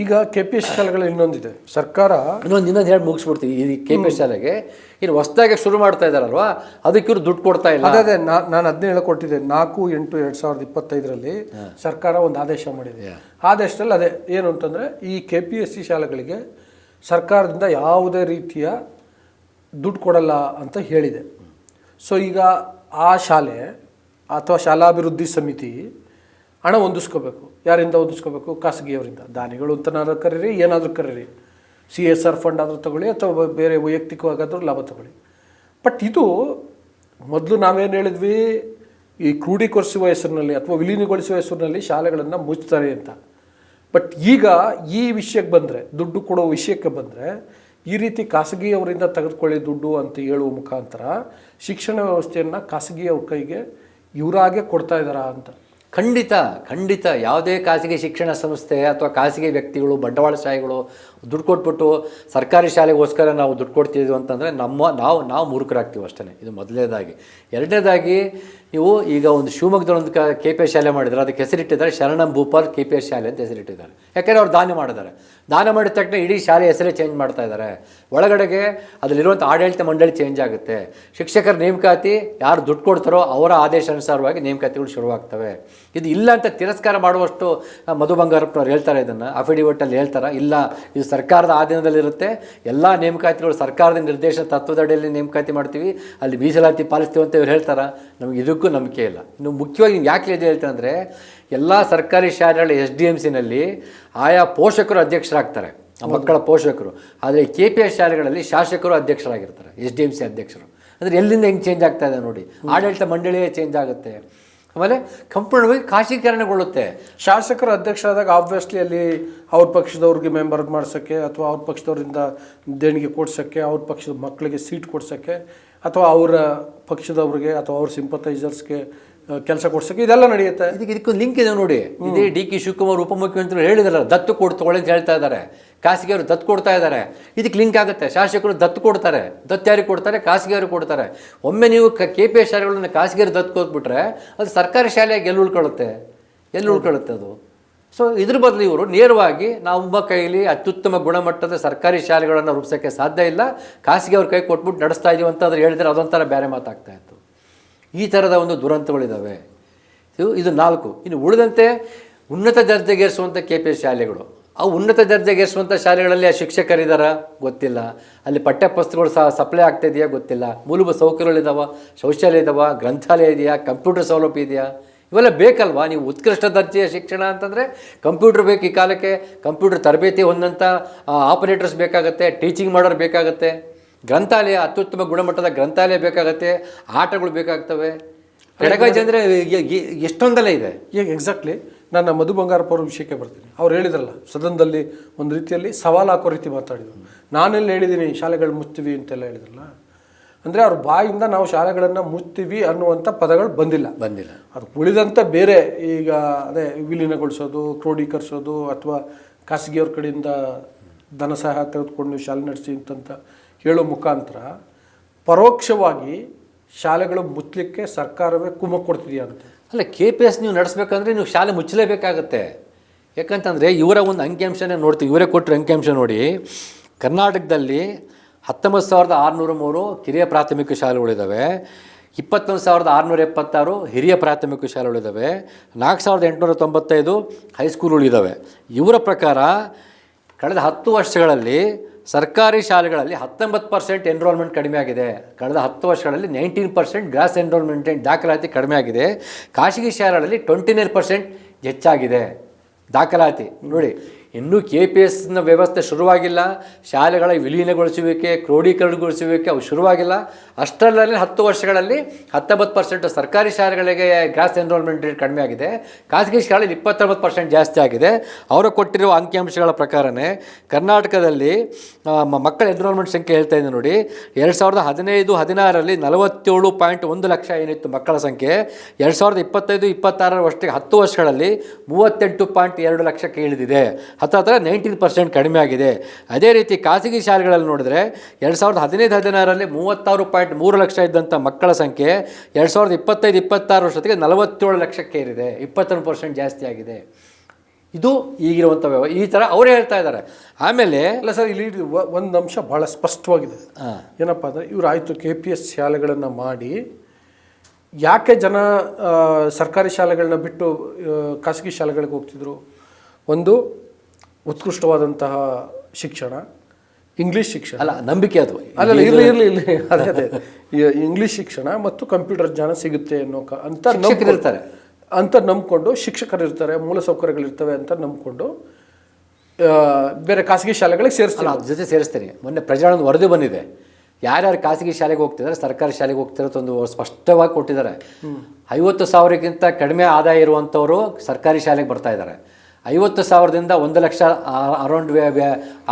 ಈಗ ಕೆ ಪಿ ಎಸ್ ಶಾಲೆಗಳು ಇನ್ನೊಂದಿದೆ. ಸರ್ಕಾರ ಇನ್ನೊಂದು ಇನ್ನೊಂದು ಹೇಳಿ ಮುಗಿಸ್ಬಿಡ್ತೀವಿ. ಈ ಕೆ ಪಿ ಎಸ್ ಶಾಲೆಗೆ. ಇನ್ನು ಹೊಸದಾಗಿ ಶುರು ಮಾಡ್ತಾ ಇದ್ದಾರಲ್ವಾ? ಅದಕ್ಕೆ ಇವರು ದುಡ್ಡು ಕೊಡ್ತಾ ಇಲ್ಲ. ಅದೇ ಅದೇ ನಾನು ಅದನ್ನೇ ಹೇಳ್ಕೊಟ್ಟಿದ್ದೆ. ನಾಲ್ಕು ಎಂಟು ಎರಡು ಸಾವಿರದ ಇಪ್ಪತ್ತೈದರಲ್ಲಿ ಸರ್ಕಾರ ಒಂದು ಆದೇಶ ಮಾಡಿದೆ. ಆದೇಶದಲ್ಲಿ ಅದೇ ಏನು ಅಂತಂದರೆ ಈ ಕೆ ಪಿ ಎಸ್ ಸಿ ಶಾಲೆಗಳಿಗೆ ಸರ್ಕಾರದಿಂದ ಯಾವುದೇ ರೀತಿಯ ದುಡ್ಡು ಕೊಡಲ್ಲ ಅಂತ ಹೇಳಿದೆ. ಸೊ ಈಗ ಆ ಶಾಲೆ ಅಥವಾ ಶಾಲಾಭಿವೃದ್ಧಿ ಸಮಿತಿ ಹಣ ಹೊಂದಿಸ್ಕೋಬೇಕು. ಯಾರಿಂದ ಹೊಂದಿಸ್ಕೋಬೇಕು? ಖಾಸಗಿಯವರಿಂದ. ದಾನಿಗಳು ಅಂತನಾದ್ರೂ ಕರೀರಿ, ಏನಾದರೂ ಕರೀರಿ. ಸಿ ಎಸ್ ಆರ್ ಫಂಡ್ ಆದರೂ ತಗೊಳ್ಳಿ ಅಥವಾ ಬೇರೆ ವೈಯಕ್ತಿಕವಾಗಾದರೂ ಲಾಭ ತಗೊಳ್ಳಿ. ಬಟ್ ಇದು ಮೊದಲು ನಾವೇನು ಹೇಳಿದ್ವಿ? ಈ ಕ್ರೂಢೀಕರಿಸುವ ಹೆಸರಿನಲ್ಲಿ ಅಥವಾ ವಿಲೀನಗೊಳಿಸುವ ಹೆಸರಿನಲ್ಲಿ ಶಾಲೆಗಳನ್ನು ಮುಚ್ತಾರೆ ಅಂತ. ಬಟ್ ಈಗ ಈ ವಿಷಯಕ್ಕೆ ಬಂದರೆ, ದುಡ್ಡು ಕೊಡೋ ವಿಷಯಕ್ಕೆ ಬಂದರೆ, ಈ ರೀತಿ ಖಾಸಗಿಯವರಿಂದ ತೆಗೆದುಕೊಳ್ಳಿ ದುಡ್ಡು ಅಂತ ಹೇಳುವ ಮುಖಾಂತರ ಶಿಕ್ಷಣ ವ್ಯವಸ್ಥೆಯನ್ನು ಖಾಸಗಿಯವ್ರ ಕೈಗೆ ಇವರಾಗೆ ಕೊಡ್ತಾ ಇದ್ದಾರಾ ಅಂತ. ಖಂಡಿತ ಖಂಡಿತ ಯಾವುದೇ ಖಾಸಗಿ ಶಿಕ್ಷಣ ಸಂಸ್ಥೆ ಅಥವಾ ಖಾಸಗಿ ವ್ಯಕ್ತಿಗಳು ಬಂಡವಾಳಶಾಹಿಗಳು ದುಡ್ಡು ಕೊಟ್ಬಿಟ್ಟು ಸರ್ಕಾರಿ ಶಾಲೆಗೋಸ್ಕರ ನಾವು ದುಡ್ಡು ಕೊಡ್ತಿದ್ವಿ ಅಂತಂದರೆ ನಮ್ಮ, ನಾವು ನಾವು ಮೂರ್ಖರಾಗ್ತೀವಿ ಅಷ್ಟೇ ಇದು ಮೊದಲನೇದಾಗಿ. ಎರಡನೇದಾಗಿ ನೀವು ಈಗ ಒಂದು ಶಿವಮೊಗ್ಗದೊಂದು ಕ, ಕೆ ಪಿ ಎಸ್ ಶಾಲೆ ಮಾಡಿದ್ದಾರೆ ಅದಕ್ಕೆ ಹೆಸರಿಟ್ಟಿದ್ದಾರೆ ಶರಣಂ ಭೂಪಾಲ್ ಕೆ ಪಿ ಎಸ್ ಶಾಲೆ ಅಂತ ಹೆಸರಿಟ್ಟಿದ್ದಾರೆ. ಯಾಕೆಂದರೆ ಅವ್ರು ದಾನ ಮಾಡಿದ್ದಾರೆ. ದಾನ ಮಾಡಿದ ತಕ್ಷಣ ಇಡೀ ಶಾಲೆ ಹೆಸರೇ ಚೇಂಜ್ ಮಾಡ್ತಾ ಇದ್ದಾರೆ. ಒಳಗಡೆಗೆ ಅದರಲ್ಲಿರುವಂಥ ಆಡಳಿತ ಮಂಡಳಿ ಚೇಂಜ್ ಆಗುತ್ತೆ. ಶಿಕ್ಷಕರ ನೇಮಕಾತಿ ಯಾರು ದುಡ್ಡು ಕೊಡ್ತಾರೋ ಅವರ ಆದೇಶಾನುಸಾರವಾಗಿ ನೇಮಕಾತಿಗಳು ಶುರುವಾಗ್ತವೆ. ಇದು ಇಲ್ಲ ಅಂತ ತಿರಸ್ಕಾರ ಮಾಡುವಷ್ಟು ಮಧು ಬಂಗಾರಪ್ಪನವ್ರು ಹೇಳ್ತಾರೆ ಇದನ್ನು. ಅಫಿಡವಿಟಲ್ಲಿ ಹೇಳ್ತಾರೆ? ಇಲ್ಲ, ಇದು ಸರ್ಕಾರದ ಆಧೀನದಲ್ಲಿರುತ್ತೆ. ಎಲ್ಲ ನೇಮಕಾತಿಗಳು ಸರ್ಕಾರದ ನಿರ್ದೇಶನ ತತ್ವದಡಿಯಲ್ಲಿ ನೇಮಕಾತಿ ಮಾಡ್ತೀವಿ. ಅಲ್ಲಿ ಮೀಸಲಾತಿ ಪಾಲಿಸ್ತೀವಿ ಅಂತ ಇವ್ರು ಹೇಳ್ತಾರೆ? ನಮಗೆ ಇದಕ್ಕೂ ನಂಬಿಕೆ ಇಲ್ಲ. ಇನ್ನು ಮುಖ್ಯವಾಗಿ ನೀವು ಯಾಕೆ ಇದೆ ಹೇಳ್ತಾರೆ ಅಂದರೆ ಎಲ್ಲ ಸರ್ಕಾರಿ ಶಾಲೆಗಳ ಎಸ್ ಡಿ ಎಂ ಸಿನಲ್ಲಿ ಆಯಾ ಪೋಷಕರು ಅಧ್ಯಕ್ಷರಾಗ್ತಾರೆ. ಆ ಮಕ್ಕಳ ಪೋಷಕರು. ಆದರೆ ಕೆ ಪಿ ಎಸ್ ಶಾಲೆಗಳಲ್ಲಿ ಶಾಸಕರು ಅಧ್ಯಕ್ಷರಾಗಿರ್ತಾರೆ ಎಸ್ ಡಿ ಎಂ ಸಿ ಅಧ್ಯಕ್ಷರು. ಅಂದರೆ ಎಲ್ಲಿಂದ ಹೆಂಗೆ ಚೇಂಜ್ ಆಗ್ತಾ ಇದೆ ನೋಡಿ. ಆಡಳಿತ ಮಂಡಳಿಯೇ ಚೇಂಜ್ ಆಗುತ್ತೆ. ಆಮೇಲೆ ಸಂಪೂರ್ಣವಾಗಿ ಖಾಸಗೀಕರಣಗೊಳ್ಳುತ್ತೆ ಶಾಸಕರ ಅಧ್ಯಕ್ಷರಾದಾಗ ಆಬ್ವಿಯಸ್ಲಿ ಅಲ್ಲಿ ಅವ್ರ ಪಕ್ಷದವ್ರಿಗೆ ಮೆಂಬರ್ ಮಾಡ್ಸೋಕ್ಕೆ ಅಥವಾ ಅವ್ರ ಪಕ್ಷದವರಿಂದ ದೇಣಿಗೆ ಕೊಡ್ಸೋಕ್ಕೆ ಅವ್ರ ಪಕ್ಷದ ಮಕ್ಕಳಿಗೆ ಸೀಟ್ ಕೊಡ್ಸೋಕ್ಕೆ ಅಥವಾ ಅವರ ಪಕ್ಷದವ್ರಿಗೆ ಅಥವಾ ಅವ್ರ ಸಿಂಪತೈಸರ್ಸ್ಗೆ ಕೆಲಸ ಕೊಡ್ಸೋಕ್ಕೆ ಇದೆಲ್ಲ ನಡೆಯುತ್ತೆ. ಇದಕ್ಕೆ ಇದಕ್ಕೊಂದು ಲಿಂಕ್ ಇದೆ ನೋಡಿ. ಇದೇ ಡಿ ಕೆ ಶಿವಕುಮಾರ್ ಉಪಮುಖ್ಯಮಂತ್ರಿ ಹೇಳಿದಾರೆ ದತ್ತು ಕೊಡು ತಗೊಳ್ಳಿ ಅಂತ ಹೇಳ್ತಾ ಇದ್ದಾರೆ. ಖಾಸಗಿಯವರು ದತ್ತು ಕೊಡ್ತಾ ಇದ್ದಾರೆ. ಇದಕ್ಕೆ ಲಿಂಕ್ ಆಗುತ್ತೆ. ಶಾಸಕರು ದತ್ತು ಕೊಡ್ತಾರೆ. ದತ್ತು ಕೊಡ್ತಾರೆ? ಖಾಸಗಿಯವರು ಕೊಡ್ತಾರೆ. ಒಮ್ಮೆ ನೀವು ಕೆ ಪಿ ಎಸ್ ಶಾಲೆಗಳನ್ನು ಖಾಸಗಿಯವರು ದತ್ತು ಕೊಟ್ಬಿಟ್ರೆ ಅದು ಸರ್ಕಾರಿ ಶಾಲೆಯಾಗಿ ಎಲ್ಲಿ ಉಳ್ಕೊಳ್ಳುತ್ತೆ? ಎಲ್ಲಿ ಉಳ್ಕೊಳ್ಳುತ್ತೆ ಅದು? ಸೊ ಇದ್ರ ಬದಲು ಇವರು ನೇರವಾಗಿ ನಮ್ಮ ಕೈಯಲ್ಲಿ ಅತ್ಯುತ್ತಮ ಗುಣಮಟ್ಟದ ಸರ್ಕಾರಿ ಶಾಲೆಗಳನ್ನು ರೂಪಿಸೋಕ್ಕೆ ಸಾಧ್ಯ ಇಲ್ಲ. ಖಾಸಗಿ ಅವ್ರ ಕೈ ಕೊಟ್ಬಿಟ್ಟು ನಡೆಸ್ತಾ ಇದೀವಿ ಅಂತ ಅದ್ರ ಹೇಳಿದರೆ ಅದೊಂಥರ ಬೇರೆ ಮಾತಾಗ್ತಾ ಇತ್ತು. ಈ ಥರದ ಒಂದು ದುರಂತಗಳಿದ್ದಾವೆ ಇದು ಇದು ನಾಲ್ಕು. ಇನ್ನು ಉಳಿದಂತೆ ಉನ್ನತ ದರ್ಜೆಗೇರಿಸುವಂಥ ಕೆ ಪಿ ಎಸ್ ಶಾಲೆಗಳು. ಆ ಉನ್ನತ ದರ್ಜೆಗೆ ಎಷ್ಟುವಂಥ ಶಾಲೆಗಳಲ್ಲಿ ಆ ಶಿಕ್ಷಕರಿದ್ದಾರ ಗೊತ್ತಿಲ್ಲ. ಅಲ್ಲಿ ಪಠ್ಯಪುಸ್ತಕಗಳು ಸಹ ಸಪ್ಲೈ ಆಗ್ತಾ ಇದೆಯಾ ಗೊತ್ತಿಲ್ಲ. ಮೂಲಭೂತ ಸೌಕರ್ಯಗಳಿದಾವ ಶೌಚಾಲಯ ಇದಾವ ಗ್ರಂಥಾಲಯ ಇದೆಯಾ ಕಂಪ್ಯೂಟರ್ ಸೌಲಭ್ಯ ಇದೆಯಾ? ಇವೆಲ್ಲ ಬೇಕಲ್ವಾ? ನೀವು ಉತ್ಕೃಷ್ಟ ದರ್ಜೆಯ ಶಿಕ್ಷಣ ಅಂತಂದರೆ ಕಂಪ್ಯೂಟರ್ ಬೇಕು ಈ ಕಾಲಕ್ಕೆ ಕಂಪ್ಯೂಟರ್ ತರಬೇತಿ ಹೊಂದಂಥ ಆಪರೇಟರ್ಸ್ ಬೇಕಾಗುತ್ತೆ ಟೀಚಿಂಗ್ ಮಾಡೋರು ಬೇಕಾಗುತ್ತೆ ಗ್ರಂಥಾಲಯ ಅತ್ಯುತ್ತಮ ಗುಣಮಟ್ಟದ ಗ್ರಂಥಾಲಯ ಬೇಕಾಗುತ್ತೆ ಆಟಗಳು ಬೇಕಾಗ್ತವೆ. ಎಡಗಾಜಿ ಅಂದರೆ ಎಷ್ಟೊಂದಲ್ಲೇ ಇದೆ. ಈಗ ಎಕ್ಸಾಕ್ಟ್ಲಿ ನಾನು ಮಧು ಬಂಗಾರಪ್ಪ ಅವ್ರ ವಿಷಯಕ್ಕೆ ಬರ್ತೀನಿ. ಅವ್ರು ಹೇಳಿದ್ರಲ್ಲ ಸದನದಲ್ಲಿ ಒಂದು ರೀತಿಯಲ್ಲಿ ಸವಾಲು ಹಾಕೋ ರೀತಿ ಮಾತಾಡಿದ್ರು. ನಾನೆಲ್ಲ ಹೇಳಿದ್ದೀನಿ ಶಾಲೆಗಳು ಮುಚ್ತೀವಿ ಅಂತೆಲ್ಲ ಹೇಳಿದ್ರಲ್ಲ ಅಂದರೆ ಅವ್ರ ಬಾಯಿಂದ ನಾವು ಶಾಲೆಗಳನ್ನು ಮುಚ್ತೀವಿ ಅನ್ನುವಂಥ ಪದಗಳು ಬಂದಿಲ್ಲ. ಬಂದಿಲ್ಲ. ಅದು ಉಳಿದಂಥ ಬೇರೆ ಈಗ ಅದೇ ವಿಲೀನಗೊಳಿಸೋದು ಕ್ರೋಢೀಕರಿಸೋದು ಅಥವಾ ಖಾಸಗಿಯವ್ರ ಕಡೆಯಿಂದ ಧನ ಸಹಾಯ ತೆಗೆದುಕೊಂಡು ಶಾಲೆ ನಡೆಸಿ ಅಂತಂತ ಹೇಳೋ ಮುಖಾಂತರ ಪರೋಕ್ಷವಾಗಿ ಶಾಲೆಗಳು ಮುಚ್ಚಲಿಕ್ಕೆ ಸರ್ಕಾರವೇ ಕುಮ್ಮ ಕೊಡ್ತಿದೆಯಾ ಅಂತ. ಅಲ್ಲ ಕೆ ಪಿ ಎಸ್ ನೀವು ನಡೆಸ್ಬೇಕಂದ್ರೆ ನೀವು ಶಾಲೆ ಮುಚ್ಚಲೇಬೇಕಾಗತ್ತೆ. ಯಾಕಂತಂದರೆ ಇವರ ಒಂದು ಅಂಕಿಅಂಶನೇ ನೋಡ್ತೀವಿ, ಇವರೇ ಕೊಟ್ಟರು ಅಂಕಿಅಂಶ ನೋಡಿ. ಕರ್ನಾಟಕದಲ್ಲಿ ಹತ್ತೊಂಬತ್ತು ಸಾವಿರದ ಆರುನೂರ ಮೂರು ಕಿರಿಯ ಪ್ರಾಥಮಿಕ ಶಾಲೆಗಳಿದ್ದಾವೆ ಇಪ್ಪತ್ತೊಂದು ಸಾವಿರದ ಆರುನೂರ ಎಪ್ಪತ್ತಾರು ಹಿರಿಯ ಪ್ರಾಥಮಿಕ ಶಾಲೆಗಳಿದ್ದಾವೆ ನಾಲ್ಕು ಸಾವಿರದ ಎಂಟುನೂರ ತೊಂಬತ್ತೈದು ಹೈಸ್ಕೂಲ್ಗಳಿದ್ದಾವೆ ಇವರ ಪ್ರಕಾರ ಕಳೆದ ಹತ್ತು ವರ್ಷಗಳಲ್ಲಿ ಸರ್ಕಾರಿ ಶಾಲೆಗಳಲ್ಲಿ ಹತ್ತೊಂಬತ್ತು ಪರ್ಸೆಂಟ್ ಎನ್ರೋಲ್ಮೆಂಟ್ ಕಡಿಮೆ ಆಗಿದೆ. ಕಳೆದ ಹತ್ತು ವರ್ಷಗಳಲ್ಲಿ ನೈನ್ಟೀನ್ ಪರ್ಸೆಂಟ್ ಗ್ರಾಸ್ ಎನ್ರೋಲ್ಮೆಂಟ್ ದಾಖಲಾತಿ ಕಡಿಮೆ ಆಗಿದೆ. ಖಾಸಗಿ ಶಾಲೆಗಳಲ್ಲಿ ಟ್ವೆಂಟಿ ನೈನ್ ಪರ್ಸೆಂಟ್ ಹೆಚ್ಚಾಗಿದೆ. ದಾಖಲಾತಿ, ನೋಡಿ ಇನ್ನೂ ಕೆ ಪಿ ಎಸ್ನ ವ್ಯವಸ್ಥೆ ಶುರುವಾಗಿಲ್ಲ. ಶಾಲೆಗಳ ವಿಲೀನಗೊಳಿಸುವಿಕೆ ಕ್ರೋಢೀಕರಣಗೊಳಿಸುವಿಕೆ ಅವು ಶುರುವಾಗಿಲ್ಲ. ಅಷ್ಟರಲ್ಲಿ ಹತ್ತು ವರ್ಷಗಳಲ್ಲಿ ಹತ್ತೊಂಬತ್ತು ಪರ್ಸೆಂಟ್ ಸರ್ಕಾರಿ ಶಾಲೆಗಳಿಗೆ ಗ್ಯಾಸ್ ಎನ್ರೋಲ್ಮೆಂಟ್ ರೇಟ್ ಕಡಿಮೆ ಆಗಿದೆ. ಖಾಸಗಿ ಶಾಲೆಯಲ್ಲಿ ಇಪ್ಪತ್ತೊಂಬತ್ತು ಪರ್ಸೆಂಟ್ ಜಾಸ್ತಿ ಆಗಿದೆ. ಅವರು ಕೊಟ್ಟಿರುವ ಅಂಕಿಅಂಶಗಳ ಪ್ರಕಾರನೇ ಕರ್ನಾಟಕದಲ್ಲಿ ಮಕ್ಕಳ ಎನ್ರೋಲ್ಮೆಂಟ್ ಸಂಖ್ಯೆ ಹೇಳ್ತಾ ಇದೆ ನೋಡಿ. ಎರಡು ಸಾವಿರದ ಹದಿನೈದು, ಹದಿನಾರರಲ್ಲಿ ನಲವತ್ತೇಳು ಪಾಯಿಂಟ್ ಒಂದು ಲಕ್ಷ ಏನಿತ್ತು ಮಕ್ಕಳ ಸಂಖ್ಯೆ. ಎರಡು ಸಾವಿರದ ಇಪ್ಪತ್ತೈದು ಇಪ್ಪತ್ತಾರರ ವರ್ಷಕ್ಕೆ ಹತ್ತು ವರ್ಷಗಳಲ್ಲಿ ಮೂವತ್ತೆಂಟು ಪಾಯಿಂಟ್ ಎರಡು ಲಕ್ಷಕ್ಕೆ ಇಳಿದಿದೆ. ಹತ್ತತ್ರ ನೈನ್ಟೀನ್ ಪರ್ಸೆಂಟ್ ಕಡಿಮೆ ಆಗಿದೆ. ಅದೇ ರೀತಿ ಖಾಸಗಿ ಶಾಲೆಗಳಲ್ಲಿ ನೋಡಿದ್ರೆ ಎರಡು ಸಾವಿರದ ಹದಿನೈದು ಹದಿನಾರರಲ್ಲಿ ಮೂವತ್ತಾರು ಪಾಯಿಂಟ್ ಮೂರು ಲಕ್ಷ ಇದ್ದಂಥ ಮಕ್ಕಳ ಸಂಖ್ಯೆ ಎರಡು ಸಾವಿರದ ಇಪ್ಪತ್ತೈದು ಇಪ್ಪತ್ತಾರು ವರ್ಷಕ್ಕೆ ನಲವತ್ತೇಳು ಲಕ್ಷಕ್ಕೆ ಏರಿದೆ. ಇಪ್ಪತ್ತೊಂದು ಪರ್ಸೆಂಟ್ ಜಾಸ್ತಿ ಆಗಿದೆ. ಇದು ಈಗಿರುವಂಥ ವ್ಯವ ಈ ಥರ ಅವರೇ ಹೇಳ್ತಾ ಇದ್ದಾರೆ. ಆಮೇಲೆ ಅಲ್ಲ ಸರ್ ಇಲ್ಲಿ ಒಂದು ಅಂಶ ಭಾಳ ಸ್ಪಷ್ಟವಾಗಿದೆ. ಏನಪ್ಪ ಅಂದರೆ ಇವ್ರು ಆಯಿತು ಕೆ ಪಿ ಎಸ್ ಶಾಲೆಗಳನ್ನು ಮಾಡಿ ಯಾಕೆ ಜನ ಸರ್ಕಾರಿ ಶಾಲೆಗಳನ್ನ ಬಿಟ್ಟು ಖಾಸಗಿ ಶಾಲೆಗಳಿಗೆ ಹೋಗ್ತಿದ್ರು? ಒಂದು ಉತ್ಕೃಷ್ಟವಾದಂತಹ ಶಿಕ್ಷಣ ಇಂಗ್ಲೀಷ್ ಶಿಕ್ಷಣ. ಅಲ್ಲ ನಂಬಿಕೆ ಅದು. ಅಲ್ಲ ಇರಲಿ ಇರಲಿ ಇರಲಿ. ಅದೇ ಅದೇ. ಇಂಗ್ಲೀಷ್ ಶಿಕ್ಷಣ ಮತ್ತು ಕಂಪ್ಯೂಟರ್ ಜ್ಞಾನ ಸಿಗುತ್ತೆ ಅನ್ನೋ ಕ- ಅಂತ ಶಿಕ್ಷಕರಿರ್ತಾರೆ. ಅಂತ ನಂಬ್ಕೊಂಡು ಶಿಕ್ಷಕರಿರ್ತಾರೆ ಮೂಲಸೌಕರ್ಯಗಳಿರ್ತವೆ ಅಂತ ನಂಬ್ಕೊಂಡು ಬೇರೆ ಖಾಸಗಿ ಶಾಲೆಗಳಿಗೆ ಸೇರಿಸ್ತಾರೆ ಅದ್ರ ಜೊತೆ ಸೇರಿಸ್ತೀನಿ. ಮೊನ್ನೆ ಪ್ರಜಾಳೊಂದು ವರದಿ ಬಂದಿದೆ. ಯಾರ್ಯಾರು ಖಾಸಗಿ ಶಾಲೆಗೆ ಹೋಗ್ತಿದ್ದಾರೆ ಸರ್ಕಾರಿ ಶಾಲೆಗೆ ಹೋಗ್ತಿರೋ ಒಂದು ಸ್ಪಷ್ಟವಾಗಿ ಕೊಟ್ಟಿದ್ದಾರೆ. ಐವತ್ತು ಸಾವಿರಕ್ಕಿಂತ ಕಡಿಮೆ ಆದಾಯ ಇರುವಂಥವರು ಸರ್ಕಾರಿ ಶಾಲೆಗೆ ಬರ್ತಾ ಇದ್ದಾರೆ. ಐವತ್ತು ಸಾವಿರದಿಂದ ಒಂದು ಲಕ್ಷ ಅರೌಂಡ್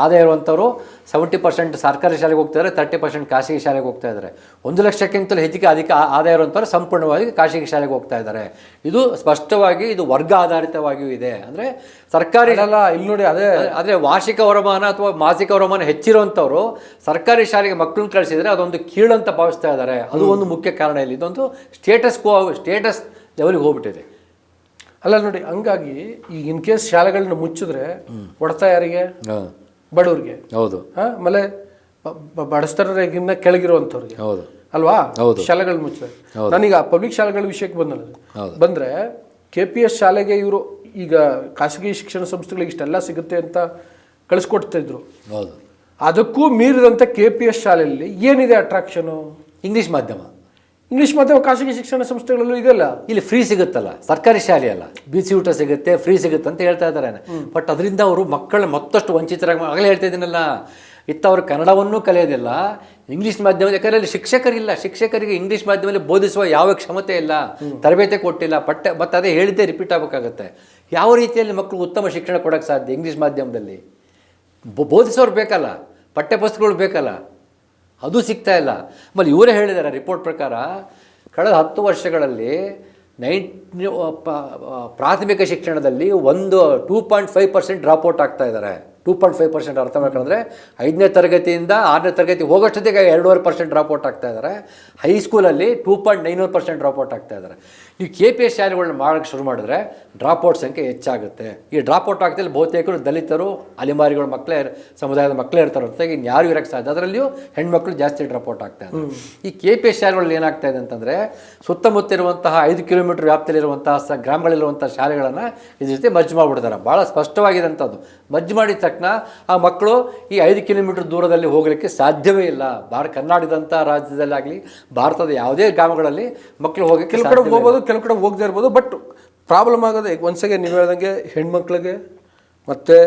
ಆದಾಯ ಇರುವಂಥವ್ರು ಸೆವೆಂಟಿ ಪರ್ಸೆಂಟ್ ಸರ್ಕಾರಿ ಶಾಲೆಗೆ ಹೋಗ್ತಾ ಇದ್ದಾರೆ ತರ್ಟಿ ಪರ್ಸೆಂಟ್ ಖಾಸಗಿ ಶಾಲೆಗೆ ಹೋಗ್ತಾ ಇದ್ದಾರೆ ಒಂದು ಲಕ್ಷಕ್ಕಿಂತಲೂ ಹೆಚ್ಚಿಗೆ ಅಧಿಕ ಆದಾಯ ಇರುವಂಥವ್ರು ಸಂಪೂರ್ಣವಾಗಿ ಖಾಸಗಿ ಶಾಲೆಗೆ ಹೋಗ್ತಾ ಇದ್ದಾರೆ ಇದು ಸ್ಪಷ್ಟವಾಗಿ ಇದು ವರ್ಗ ಆಧಾರಿತವಾಗಿಯೂ ಇದೆ. ಅಂದರೆ ಸರ್ಕಾರಿ ಅಲ್ಲ ಇಲ್ಲಿ ನೋಡಿ ಅದೇ ಆದರೆ ವಾರ್ಷಿಕ ವರಮಾನ ಅಥವಾ ಮಾಸಿಕ ವರಮಾನ ಹೆಚ್ಚಿರುವಂಥವ್ರು ಸರ್ಕಾರಿ ಶಾಲೆಗೆ ಮಕ್ಕಳನ್ನ ಕಳಿಸಿದರೆ ಅದೊಂದು ಕೀಳಂತ ಭಾವಿಸ್ತಾ ಇದ್ದಾರೆ ಅದು ಒಂದು ಮುಖ್ಯ ಕಾರಣ ಇಲ್ಲಿ. ಇದೊಂದು ಸ್ಟೇಟಸ್ ಕೋ ಸ್ಟೇಟಸ್ ಲೆವೆಲ್ಗೆ ಹೋಗ್ಬಿಟ್ಟಿದೆ. ಅಲ್ಲ ನೋಡಿ ಹಂಗಾಗಿ ಈ ಇನ್ ಕೇಸ್ ಶಾಲೆಗಳನ್ನ ಮುಚ್ಚಿದ್ರೆ ಹೊಡ್ತ ಯಾರಿಗೆ? ಬಡವ್ರಿಗೆ. ಹೌದು. ಆಮೇಲೆ ಬ- ಬ- ಕೆಳಗಿರುವಂಥವ್ರಿಗೆ. ಹೌದು. ಅಲ್ವಾ. ಶಾಲೆಗಳು ಮುಚ್ಚಿದ್ರೆ. ನಾನೀಗ ಪಬ್ಲಿಕ್ ಶಾಲೆಗಳ ವಿಷಯಕ್ಕೆ ಬಂದಲ್ಲ. ಬಂದ್ರೆ ಕೆ ಪಿ ಎಸ್ ಶಾಲೆಗೆ ಇವರು ಈಗ ಖಾಸಗಿ ಶಿಕ್ಷಣ ಸಂಸ್ಥೆಗಳಿಗೆ ಇಷ್ಟೆಲ್ಲ ಸಿಗುತ್ತೆ ಅಂತ ಕಳಿಸ್ಕೊಡ್ತಾ ಇದ್ರು. ಅದಕ್ಕೂ ಮೀರಿದಂಥ ಕೆ ಪಿ ಎಸ್ ಶಾಲೆಯಲ್ಲಿ ಏನಿದೆ ಅಟ್ರಾಕ್ಷನು ಇಂಗ್ಲೀಷ್ ಮಾಧ್ಯಮ. ಇಂಗ್ಲಿಷ್ ಮಾಧ್ಯಮ ಖಾಸಗಿ ಶಿಕ್ಷಣ ಸಂಸ್ಥೆಗಳಲ್ಲೂ ಇದೆಲ್ಲ ಇಲ್ಲಿ ಫ್ರೀ ಸಿಗುತ್ತಲ್ಲ ಸರ್ಕಾರಿ ಶಾಲೆ ಅಲ್ಲ. ಬಿಸಿ ಊಟ ಸಿಗುತ್ತೆ ಫ್ರೀ ಸಿಗುತ್ತೆ ಅಂತ ಹೇಳ್ತಾ ಇದ್ದಾರೆ ಬಟ್ ಅದರಿಂದ ಅವರು ಮಕ್ಕಳು ಮತ್ತಷ್ಟು ವಂಚಿತರಾಗಿ ಆಗಲೇ ಹೇಳ್ತಾ ಇದ್ದೀನಲ್ಲ ಇತ್ತ ಅವರು ಕನ್ನಡವನ್ನೂ ಕಲಿಯೋದಿಲ್ಲ ಇಂಗ್ಲೀಷ್ ಮಾಧ್ಯಮ ಯಾಕಂದರೆ ಅಲ್ಲಿ ಶಿಕ್ಷಕರಿಲ್ಲ. ಶಿಕ್ಷಕರಿಗೆ ಇಂಗ್ಲೀಷ್ ಮಾಧ್ಯಮದಲ್ಲಿ ಬೋಧಿಸುವ ಯಾವ ಕ್ಷಮತೆ ಇಲ್ಲ ತರಬೇತಿ ಕೊಟ್ಟಿಲ್ಲ ಪಠ್ಯ ಮತ್ತು ಅದೇ ಹೇಳಿದ್ದೇ ರಿಪೀಟ್ ಆಗಬೇಕಾಗತ್ತೆ. ಯಾವ ರೀತಿಯಲ್ಲಿ ಮಕ್ಕಳು ಉತ್ತಮ ಶಿಕ್ಷಣ ಕೊಡೋಕ್ಕೆ ಸಾಧ್ಯ ಇಂಗ್ಲೀಷ್ ಮಾಧ್ಯಮದಲ್ಲಿ? ಬೋಧಿಸೋರು ಬೇಕಲ್ಲ ಪಠ್ಯಪುಸ್ತಕಗಳು ಬೇಕಲ್ಲ. ಅದು ಸಿಗ್ತಾ ಇಲ್ಲ. ಆಮೇಲೆ ಇವರೇ ಹೇಳಿದ್ದಾರೆ ರಿಪೋರ್ಟ್ ಪ್ರಕಾರ, ಕಳೆದ ಹತ್ತು ವರ್ಷಗಳಲ್ಲಿ ನೈನ್ ಪ್ರಾಥಮಿಕ ಶಿಕ್ಷಣದಲ್ಲಿ ಒಂದು two point five percent dropout ಆಗ್ತಾ ಇದ್ದಾರೆ ಟೂ ಪಾಯಿಂಟ್ ಫೈವ್ ಪರ್ಸೆಂಟ್ ಅರ್ಥ ಮಾಡ್ಕೊಂಡ್ರೆ ಐದನೇ ತರಗತಿಯಿಂದ ಆರನೇ ತರಗತಿ ಹೋಗೋಷ್ಟೊತ್ತಿಗೆ ಎರಡೂವರೆ ಪರ್ಸೆಂಟ್ ಡ್ರಾಪ್ಔಟ್ ಆಗ್ತಾ ಇದ್ದಾರೆ ಹೈಸ್ಕೂಲಲ್ಲಿ two point nine percent dropout ಆಗ್ತಾ ಇದ್ದಾರೆ ನೀವು ಕೆ ಪಿ ಎಸ್ ಶಾಲೆಗಳನ್ನ ಮಾಡೋಕ್ಕೆ ಶುರು ಮಾಡಿದ್ರೆ ಡ್ರಾಪ್ಔಟ್ ಸಂಖ್ಯೆ ಹೆಚ್ಚಾಗುತ್ತೆ. ಈ ಡ್ರಾಪ್ಔಟ್ ಆಗ್ತಿಲ್ಲ ಬಹುತೇಕರು ದಲಿತರು ಅಲೆಮಾರಿಗಳ ಮಕ್ಕಳೇ ಸಮುದಾಯದ ಮಕ್ಕಳೇ ಇರ್ತಾರೆ. ಹೊರತಾಗಿ ಯಾರು ಇರೋಕ್ಕೆ ಸಾಧ್ಯ? ಅದರಲ್ಲಿಯೂ ಹೆಣ್ಮಕ್ಳು ಜಾಸ್ತಿ ಡ್ರಾಪ್ಔಟ್ ಆಗ್ತಾ ಇದೆ ಈ ಕೆ ಪಿ ಎಸ್ ಶಾಲೆಗಳಲ್ಲಿ ಏನಾಗ್ತಾ ಇದೆ ಅಂತಂದರೆ ಸುತ್ತಮುತ್ತ ಇರುವಂತಹ ಐದು ಕಿಲೋಮೀಟರ್ ವ್ಯಾಪ್ತಿಯಲ್ಲಿರುವಂತಹ ಸ ಗ್ರಾಮಗಳಲ್ಲಿರುವಂಥ ಶಾಲೆಗಳನ್ನು ಇದ್ರ ಜೊತೆ ಮರ್ಜ್ ಮಾಡಿಬಿಡ್ತಾರೆ ಭಾಳ ಸ್ಪಷ್ಟವಾಗಿದೆ ಅಂಥದ್ದು ಮರ್ಜ್ ಮಾಡಿದ ತಕ್ಷಣ ಆ ಮಕ್ಕಳು ಈ ಐದು ಕಿಲೋಮೀಟರ್ ದೂರದಲ್ಲಿ ಹೋಗಲಿಕ್ಕೆ ಸಾಧ್ಯವೇ ಇಲ್ಲ. ಭಾರ ಕರ್ನಾಟಕದಂಥ ರಾಜ್ಯದಲ್ಲಾಗಲಿ ಭಾರತದ ಯಾವುದೇ ಗ್ರಾಮಗಳಲ್ಲಿ ಮಕ್ಕಳು ಹೋಗಿ ಕೆಲವು ಕಡೆ ಹೋಗ್ಬೋದು ಕೆಲವು ಕಡೆ ಹೋಗದೇ ಇರ್ಬೋದು ಬಟ್ ಪ್ರಾಬ್ಲಮ್ ಆಗೋದು ಈಗ ಒಂದ್ಸಗೆ ನೀವು ಹೇಳ್ದಂಗೆ ಹೆಣ್ಮಕ್ಳಿಗೆ ಮತ್ತೆ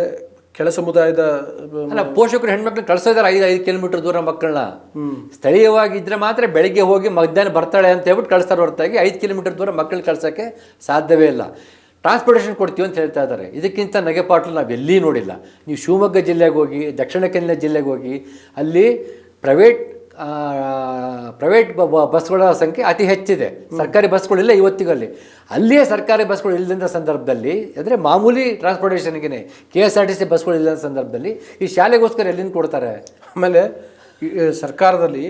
ಕೆಳ ಸಮುದಾಯದ ಅಲ್ಲ ಪೋಷಕರು ಹೆಣ್ಮಕ್ಳು ಕಳ್ಸೋದಾರೆ ಐದು ಐದು ಕಿಲೋಮೀಟರ್ ದೂರ ಮಕ್ಕಳನ್ನ. ಸ್ಥಳೀಯವಾಗಿದ್ದರೆ ಮಾತ್ರ ಬೆಳಿಗ್ಗೆ ಹೋಗಿ ಮಧ್ಯಾಹ್ನ ಬರ್ತಾಳೆ ಅಂತ ಹೇಳ್ಬಿಟ್ಟು ಕಳಿಸ್ತಾರೆ ಹೊರತಾಗಿ ಐದು ಕಿಲೋಮೀಟರ್ ದೂರ ಮಕ್ಕಳು ಕಳ್ಸೋಕ್ಕೆ ಸಾಧ್ಯವೇ ಇಲ್ಲ. ಟ್ರಾನ್ಸ್ಪೋರ್ಟೇಷನ್ ಕೊಡ್ತೀವಿ ಅಂತ ಹೇಳ್ತಾ ಇದ್ದಾರೆ. ಇದಕ್ಕಿಂತ ನಗೆಪಾಟ್ಲು ನಾವು ಎಲ್ಲಿ ನೋಡಿಲ್ಲ. ನೀವು ಶಿವಮೊಗ್ಗ ಜಿಲ್ಲೆಗೆ ಹೋಗಿ, ದಕ್ಷಿಣ ಕನ್ನಡ ಜಿಲ್ಲೆಗೆ ಹೋಗಿ, ಅಲ್ಲಿ ಪ್ರೈವೇಟ್ ಪ್ರೈವೇಟ್ ಬಸ್ಗಳ ಸಂಖ್ಯೆ ಅತಿ ಹೆಚ್ಚಿದೆ. ಸರ್ಕಾರಿ ಬಸ್ಗಳಿಲ್ಲ ಇವತ್ತಿಗಲ್ಲಿ. ಅಲ್ಲಿಯೇ ಸರ್ಕಾರಿ ಬಸ್ಗಳು ಇಲ್ಲದಂಥ ಸಂದರ್ಭದಲ್ಲಿ, ಅಂದರೆ ಮಾಮೂಲಿ ಟ್ರಾನ್ಸ್ಪೋರ್ಟೇಷನ್ಗೆ K S R T C ಬಸ್ಗಳು ಇಲ್ಲದ ಸಂದರ್ಭದಲ್ಲಿ ಈ ಶಾಲೆಗೋಸ್ಕರ ಎಲ್ಲಿಂದ ಕೊಡ್ತಾರೆ? ಆಮೇಲೆ ಸರ್ಕಾರದಲ್ಲಿ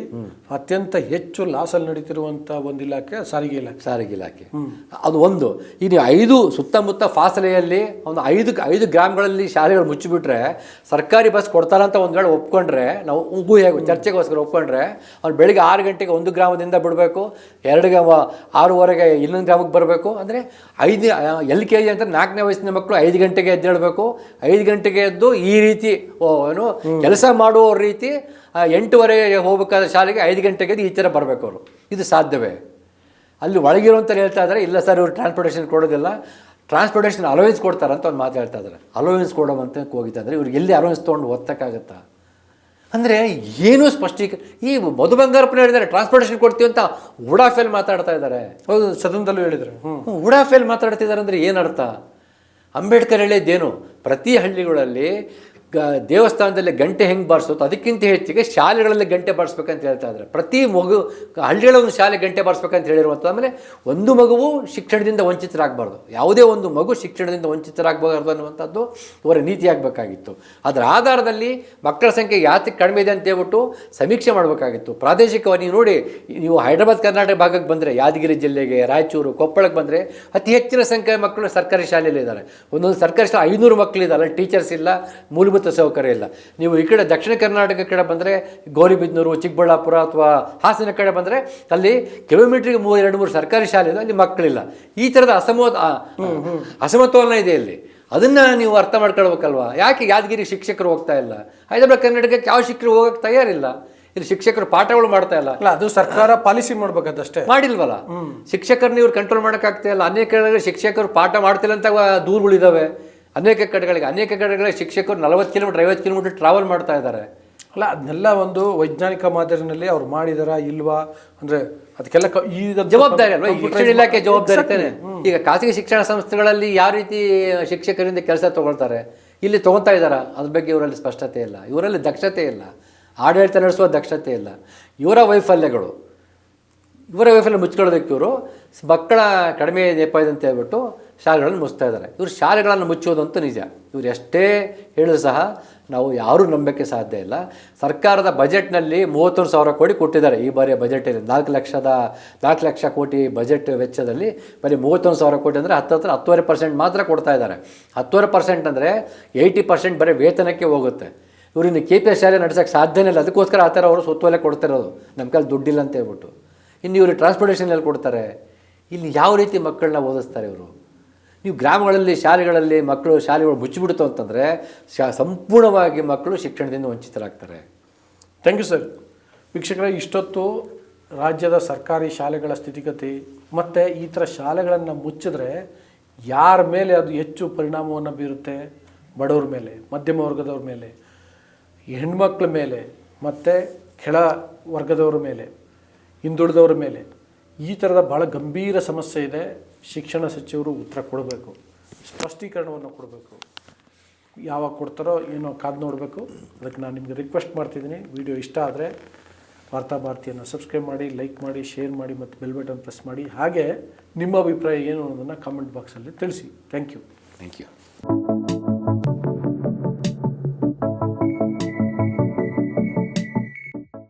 ಅತ್ಯಂತ ಹೆಚ್ಚು ಲಾಸಲ್ಲಿ ನಡೀತಿರುವಂಥ ಒಂದು ಇಲಾಖೆ ಸಾರಿಗೆ ಇಲಾಖೆ. ಸಾರಿಗೆ ಇಲಾಖೆ. ಅದು ಒಂದು. ಇನ್ನು ಐದು ಸುತ್ತಮುತ್ತ ಫಾಸಲೆಯಲ್ಲಿ ಒಂದು ಐದು ಐದು ಗ್ರಾಮಗಳಲ್ಲಿ ಶಾಲೆಗಳು ಮುಚ್ಚಿಬಿಟ್ರೆ ಸರ್ಕಾರಿ ಬಸ್ ಕೊಡ್ತಾರಂತ ಒಂದು ವೇಳೆ ಒಪ್ಕೊಂಡ್ರೆ ನಾವು ಊಹೆ ಚರ್ಚೆಗೋಸ್ಕರ ಒಪ್ಕೊಂಡ್ರೆ ಅವ್ನು ಬೆಳಿಗ್ಗೆ ಆರು ಗಂಟೆಗೆ ಒಂದು ಗ್ರಾಮದಿಂದ ಬಿಡಬೇಕು ಎರಡು ಗ್ರಾಮ ಆರೂವರೆಗೆ ಇನ್ನೊಂದು ಗ್ರಾಮಕ್ಕೆ ಬರಬೇಕು. ಅಂದರೆ ಐದು ಎಲ್ ಕೆ ಜಿ ಅಂತ ನಾಲ್ಕನೇ ವಯಸ್ಸಿನ ಮಕ್ಕಳು ಐದು ಗಂಟೆಗೆ ಎದ್ದೇಳಬೇಕು ಐದು ಗಂಟೆಗೆ ಎದ್ದು ಈ ರೀತಿ ಏನು ಕೆಲಸ ಮಾಡುವ ರೀತಿ ಆ, ಎಂಟೂವರೆಗೆ ಹೋಗ್ಬೇಕಾದ ಶಾಲೆಗೆ ಐದು ಗಂಟೆಗೆ ಈ ಥರ ಬರಬೇಕು ಅವರು. ಇದು ಸಾಧ್ಯವೇ? ಅಲ್ಲಿ ಒಳಗಿರುವಂತ ಹೇಳ್ತಾ ಇದ್ದಾರೆ ಇಲ್ಲ ಸರ್ ಇವರು ಟ್ರಾನ್ಸ್ಪೋರ್ಟೇಷನ್ ಕೊಡೋದಿಲ್ಲ ಟ್ರಾನ್ಸ್ಪೋರ್ಟೇಷನ್ ಅಲೋವೆನ್ಸ್ ಕೊಡ್ತಾರೆ ಅಂತ ಒಂದು ಮಾತು ಹೇಳ್ತಾ ಇದ್ದಾರೆ ಅಲೋವೆನ್ಸ್ ಕೊಡೋವಂತ ಹೋಗಿತ್ತು ಅಂದರೆ ಇವ್ರಿಗೆ ಎಲ್ಲಿ ಅಲೋವೆನ್ಸ್ ತೊಗೊಂಡು ಓದ್ತಕ್ಕಾಗತ್ತಾ ಅಂದರೆ ಏನು ಸ್ಪಷ್ಟೀಕ ಈ ಮಧು ಬಂಗಾರಪ್ಪನ ಹೇಳಿದ್ದಾರೆ ಟ್ರಾನ್ಸ್ಪೋರ್ಟೇಷನ್ ಕೊಡ್ತೀವಿ ಅಂತ ಉಡಾಫೆಲ್ ಮಾತಾಡ್ತಾ ಇದ್ದಾರೆ. ಹೌದು ಸದನದಲ್ಲೂ ಹೇಳಿದರು. ಹ್ಞೂ ಉಡಾಫೆಲ್ ಮಾತಾಡ್ತಿದ್ದಾರೆ ಅಂದರೆ ಏನರ್ಥ? ಅಂಬೇಡ್ಕರ್ ಹೇಳಿದ್ದೇನು ಪ್ರತಿ ಹಳ್ಳಿಗಳಲ್ಲಿ ಗ, ದೇವಸ್ಥಾನದಲ್ಲಿ ಗಂಟೆ ಹೆಂಗೆ ಬಾರಿಸುತ್ತೋ ಅದಕ್ಕಿಂತ ಹೆಚ್ಚಿಗೆ ಶಾಲೆಗಳಲ್ಲಿ ಗಂಟೆ ಬಾರಿಸ್ಬೇಕಂತ ಹೇಳ್ತಾ ಇದ್ದಾರೆ. ಪ್ರತಿ ಮಗು ಹಳ್ಳಿಗಳ ಒಂದು ಶಾಲೆ ಗಂಟೆ ಬಾರಿಸ್ಬೇಕಂತ ಹೇಳಿರುವಂಥ ಆಮೇಲೆ ಒಂದು ಮಗುವು ಶಿಕ್ಷಣದಿಂದ ವಂಚಿತರಾಗಬಾರ್ದು. ಯಾವುದೇ ಒಂದು ಮಗು ಶಿಕ್ಷಣದಿಂದ ವಂಚಿತರಾಗಬಾರ್ದು ಅನ್ನುವಂಥದ್ದು ಇವರ ನೀತಿಯಾಗಬೇಕಾಗಿತ್ತು ಅದರ ಆಧಾರದಲ್ಲಿ ಮಕ್ಕಳ ಸಂಖ್ಯೆ ಯಾತಿ ಕಡಿಮೆ ಇದೆ ಅಂತ ಹೇಳ್ಬಿಟ್ಟು ಸಮೀಕ್ಷೆ ಮಾಡಬೇಕಾಗಿತ್ತು. ಪ್ರಾದೇಶಿಕವಾಗಿ ನೀವು ನೋಡಿ, ನೀವು ಹೈದರಾಬಾದ್, ಕರ್ನಾಟಕ ಭಾಗಕ್ಕೆ ಬಂದರೆ, ಯಾದಗಿರಿ ಜಿಲ್ಲೆಗೆ, ರಾಯಚೂರು, ಕೊಪ್ಪಳಕ್ಕೆ ಬಂದರೆ ಅತಿ ಹೆಚ್ಚಿನ ಸಂಖ್ಯೆಯ ಮಕ್ಕಳು ಸರ್ಕಾರಿ ಶಾಲೆಯಲ್ಲಿ ಇದ್ದಾರೆ ಒಂದೊಂದು ಸರ್ಕಾರಿ ಶಾಲೆ ಐನೂರು ಮಕ್ಕಳಿದ್ದಾರೆ ಟೀಚರ್ಸ್ ಇಲ್ಲ ಮೂಲಭೂತ ಸೌಕರ್ಯ ಇಲ್ಲ. ನೀವು ಈ ಕಡೆ ದಕ್ಷಿಣ ಕರ್ನಾಟಕ ಕಡೆ ಬಂದರೆ ಗೌರಿಬಿದನೂರು ಚಿಕ್ಕಬಳ್ಳಾಪುರ ಅಥವಾ ಹಾಸನ ಕಡೆ ಬಂದರೆ ಅಲ್ಲಿ ಕಿಲೋಮೀಟ್ರಿಗೆ ಮೂರು ಎರಡು ಮೂರು ಸರ್ಕಾರಿ ಶಾಲೆ ಇದೆ ಅಲ್ಲಿ ಮಕ್ಕಳಿಲ್ಲ. ಈ ಥರದ ಅಸಮೋ ಅಸಮತೋಲನ ಇದೆ ಇಲ್ಲಿ. ಅದನ್ನು ನೀವು ಅರ್ಥ ಮಾಡ್ಕೊಳ್ಬೇಕಲ್ವಾ? ಯಾಕೆ ಯಾದಗಿರಿ ಶಿಕ್ಷಕರು ಹೋಗ್ತಾ ಇಲ್ಲ? ಹೈದರಾಬಾದ್ ಕರ್ನಾಟಕಕ್ಕೆ ಯಾವ ಶಿಕ್ಷಕರು ಹೋಗಕ್ಕೆ ತಯಾರಿಲ್ಲ? ಇಲ್ಲಿ ಶಿಕ್ಷಕರು ಪಾಠಗಳು ಮಾಡ್ತಾ ಇಲ್ಲ. ಅಲ್ಲ ಅದು ಸರ್ಕಾರ ಪಾಲಿಸಿ ಮಾಡ್ಬೇಕದಷ್ಟೇ. ಮಾಡಿಲ್ವಲ್ಲ? ಶಿಕ್ಷಕರನ್ನ ಇವ್ರು ಕಂಟ್ರೋಲ್ ಮಾಡೋಕ್ಕಾಗ್ತಾ ಇಲ್ಲ. ಅನೇಕ ಶಿಕ್ಷಕರು ಪಾಠ ಮಾಡ್ತಿಲ್ಲ ಅಂತ ದೂರುಗಳಿದ್ದಾವೆ ಅನೇಕ ಕಡೆಗಳಿಗೆ ಅನೇಕ ಕಡೆಗಳಿಗೆ ಶಿಕ್ಷಕರು ನಲವತ್ತು ಕಿಲೋಮೀಟರ್ ಐವತ್ತು ಕಿಲೋಮೀಟರ್ ಟ್ರಾವೆಲ್ ಮಾಡ್ತಾ ಇದ್ದಾರೆ. ಅಲ್ಲ ಅದನ್ನೆಲ್ಲ ಒಂದು ವೈಜ್ಞಾನಿಕ ಮಾದರಿನಲ್ಲಿ ಅವ್ರು ಮಾಡಿದಾರ ಇಲ್ವಾ? ಅಂದ್ರೆ ಅದಕ್ಕೆಲ್ಲ ಕ- ಈಗ ಜವಾಬ್ದಾರಿ ಅಲ್ವಾ? ಈ ಶಿಕ್ಷಣ ಇಲಾಖೆ ಜವಾಬ್ದಾರಿ ತಾನೇ? ಈಗ ಖಾಸಗಿ ಶಿಕ್ಷಣ ಸಂಸ್ಥೆಗಳಲ್ಲಿ ಯಾವ ರೀತಿ ಶಿಕ್ಷಕರಿಂದ ಕೆಲಸ ತಗೊಳ್ತಾರೆ? ಇಲ್ಲಿ ತಗೊತಾ ಇದ್ದಾರಾ? ಅದ್ರ ಬಗ್ಗೆ ಇವರಲ್ಲಿ ಸ್ಪಷ್ಟತೆ ಇಲ್ಲ. ಇವರಲ್ಲಿ ದಕ್ಷತೆ ಇಲ್ಲ. ಆಡಳಿತ ನಡೆಸುವ ದಕ್ಷತೆ ಇಲ್ಲ. ಇವರ ವೈಫಲ್ಯಗಳು. ಇವರ ವೈಫಲ್ಯ ಮುಚ್ಕೊಳ್ಳೋದಕ್ಕೆ ಇವರು ಮಕ್ಕಳ ಕಡಿಮೆ ನೆಪ ಇದೆ ಅಂತ ಹೇಳ್ಬಿಟ್ಟು ಶಾಲೆಗಳನ್ನು ಮುಚ್ತಾ ಇದ್ದಾರೆ. ಇವರು ಶಾಲೆಗಳನ್ನು ಮುಚ್ಚೋದಂತೂ ನಿಜ. ಇವರು ಎಷ್ಟೇ ಹೇಳಿದ್ರು ಸಹ ನಾವು ಯಾರೂ ನಂಬಕ್ಕೆ ಸಾಧ್ಯ ಇಲ್ಲ. ಸರ್ಕಾರದ ಬಜೆಟ್ನಲ್ಲಿ ಮೂವತ್ತೊಂದು ಸಾವಿರ ಕೋಟಿ ಕೊಟ್ಟಿದ್ದಾರೆ. ಈ ಬಾರಿಯ ಬಜೆಟಲ್ಲಿ ನಾಲ್ಕು ಲಕ್ಷದ, ನಾಲ್ಕು ಲಕ್ಷ ಕೋಟಿ ಬಜೆಟ್ ವೆಚ್ಚದಲ್ಲಿ ಬರೀ ಮೂವತ್ತೊಂದು ಸಾವಿರ ಕೋಟಿ ಅಂದರೆ ಹತ್ತು ಹತ್ರ ಹತ್ತುವರೆ ಪರ್ಸೆಂಟ್ ಮಾತ್ರ ಕೊಡ್ತಾ ಇದ್ದಾರೆ. ಹತ್ತುವರೆ ಪರ್ಸೆಂಟ್ ಅಂದರೆ ಏಯ್ಟಿ ಪರ್ಸೆಂಟ್ ಬರೀ ವೇತನಕ್ಕೆ ಹೋಗುತ್ತೆ. ಇವರು ಇನ್ನು ಕೆ ಪಿ ಎಸ್ ಶಾಲೆ ನಡೆಸೋಕ್ಕೆ ಸಾಧ್ಯನೇ ಇಲ್ಲ. ಅದಕ್ಕೋಸ್ಕರ ಆ ಥರ ಅವರು ಸುತ್ತೋಲೆ ಕೊಡ್ತಿರೋದು. ನಮ್ಮ ಕೈಲಿ ದುಡ್ಡಿಲ್ಲ ಅಂತ ಹೇಳ್ಬಿಟ್ಟು. ಇನ್ನು ಇವರು ಟ್ರಾನ್ಸ್ಪೋರ್ಟೇಷನ್ ಎಲ್ಲಿ ಕೊಡ್ತಾರೆ. ಇಲ್ಲಿ ಯಾವ ರೀತಿ ಮಕ್ಕಳನ್ನ ಓದಿಸ್ತಾರೆ ಇವರು? ನೀವು ಗ್ರಾಮಗಳಲ್ಲಿ, ಶಾಲೆಗಳಲ್ಲಿ ಮಕ್ಕಳು ಶಾಲೆಗಳು ಮುಚ್ಚಿಬಿಡ್ತು ಅಂತಂದರೆ ಶಾ, ಸಂಪೂರ್ಣವಾಗಿ ಮಕ್ಕಳು ಶಿಕ್ಷಣದಿಂದ ವಂಚಿತರಾಗ್ತಾರೆ. Thank you sir. ವೀಕ್ಷಕರ, ಇಷ್ಟೊತ್ತು ರಾಜ್ಯದ ಸರ್ಕಾರಿ ಶಾಲೆಗಳ ಸ್ಥಿತಿಗತಿ ಮತ್ತು ಈ ಥರ ಶಾಲೆಗಳನ್ನು ಮುಚ್ಚಿದ್ರೆ ಯಾರ ಮೇಲೆ ಅದು ಹೆಚ್ಚು ಪರಿಣಾಮವನ್ನು ಬೀರುತ್ತೆ? ಬಡವ್ರ ಮೇಲೆ, ಮಧ್ಯಮ ವರ್ಗದವ್ರ ಮೇಲೆ, ಹೆಣ್ಮಕ್ಳ ಮೇಲೆ, ಮತ್ತು ಕೆಳ ವರ್ಗದವ್ರ ಮೇಲೆ, ಹಿಂದುಳಿದವ್ರ ಮೇಲೆ ಈ ಥರದ ಭಾಳ ಗಂಭೀರ ಸಮಸ್ಯೆ ಇದೆ. ಶಿಕ್ಷಣ ಸಚಿವರು ಉತ್ತರ ಕೊಡಬೇಕು. ಸ್ಪಷ್ಟೀಕರಣವನ್ನು ಕೊಡಬೇಕು. ಯಾವಾಗ ಕೊಡ್ತಾರೋ ಏನೋ ಕಾದು ನೋಡಬೇಕು. ಅದಕ್ಕೆ ನಾನು ನಿಮಗೆ ರಿಕ್ವೆಸ್ಟ್ ಮಾಡ್ತಿದ್ದೀನಿ. ವಿಡಿಯೋ ಇಷ್ಟ ಆದರೆ ವಾರ್ತಾ ಭಾರತಿಯನ್ನು ಸಬ್ಸ್ಕ್ರೈಬ್ ಮಾಡಿ ಲೈಕ್ ಮಾಡಿ ಶೇರ್ ಮಾಡಿ ಮತ್ತು ಬೆಲ್ ಬಟನ್ ಪ್ರೆಸ್ ಮಾಡಿ. ಹಾಗೆ ನಿಮ್ಮ ಅಭಿಪ್ರಾಯ ಏನು ಅನ್ನೋದನ್ನು ಕಾಮೆಂಟ್ ಬಾಕ್ಸಲ್ಲಿ ತಿಳಿಸಿ. Thank you thank you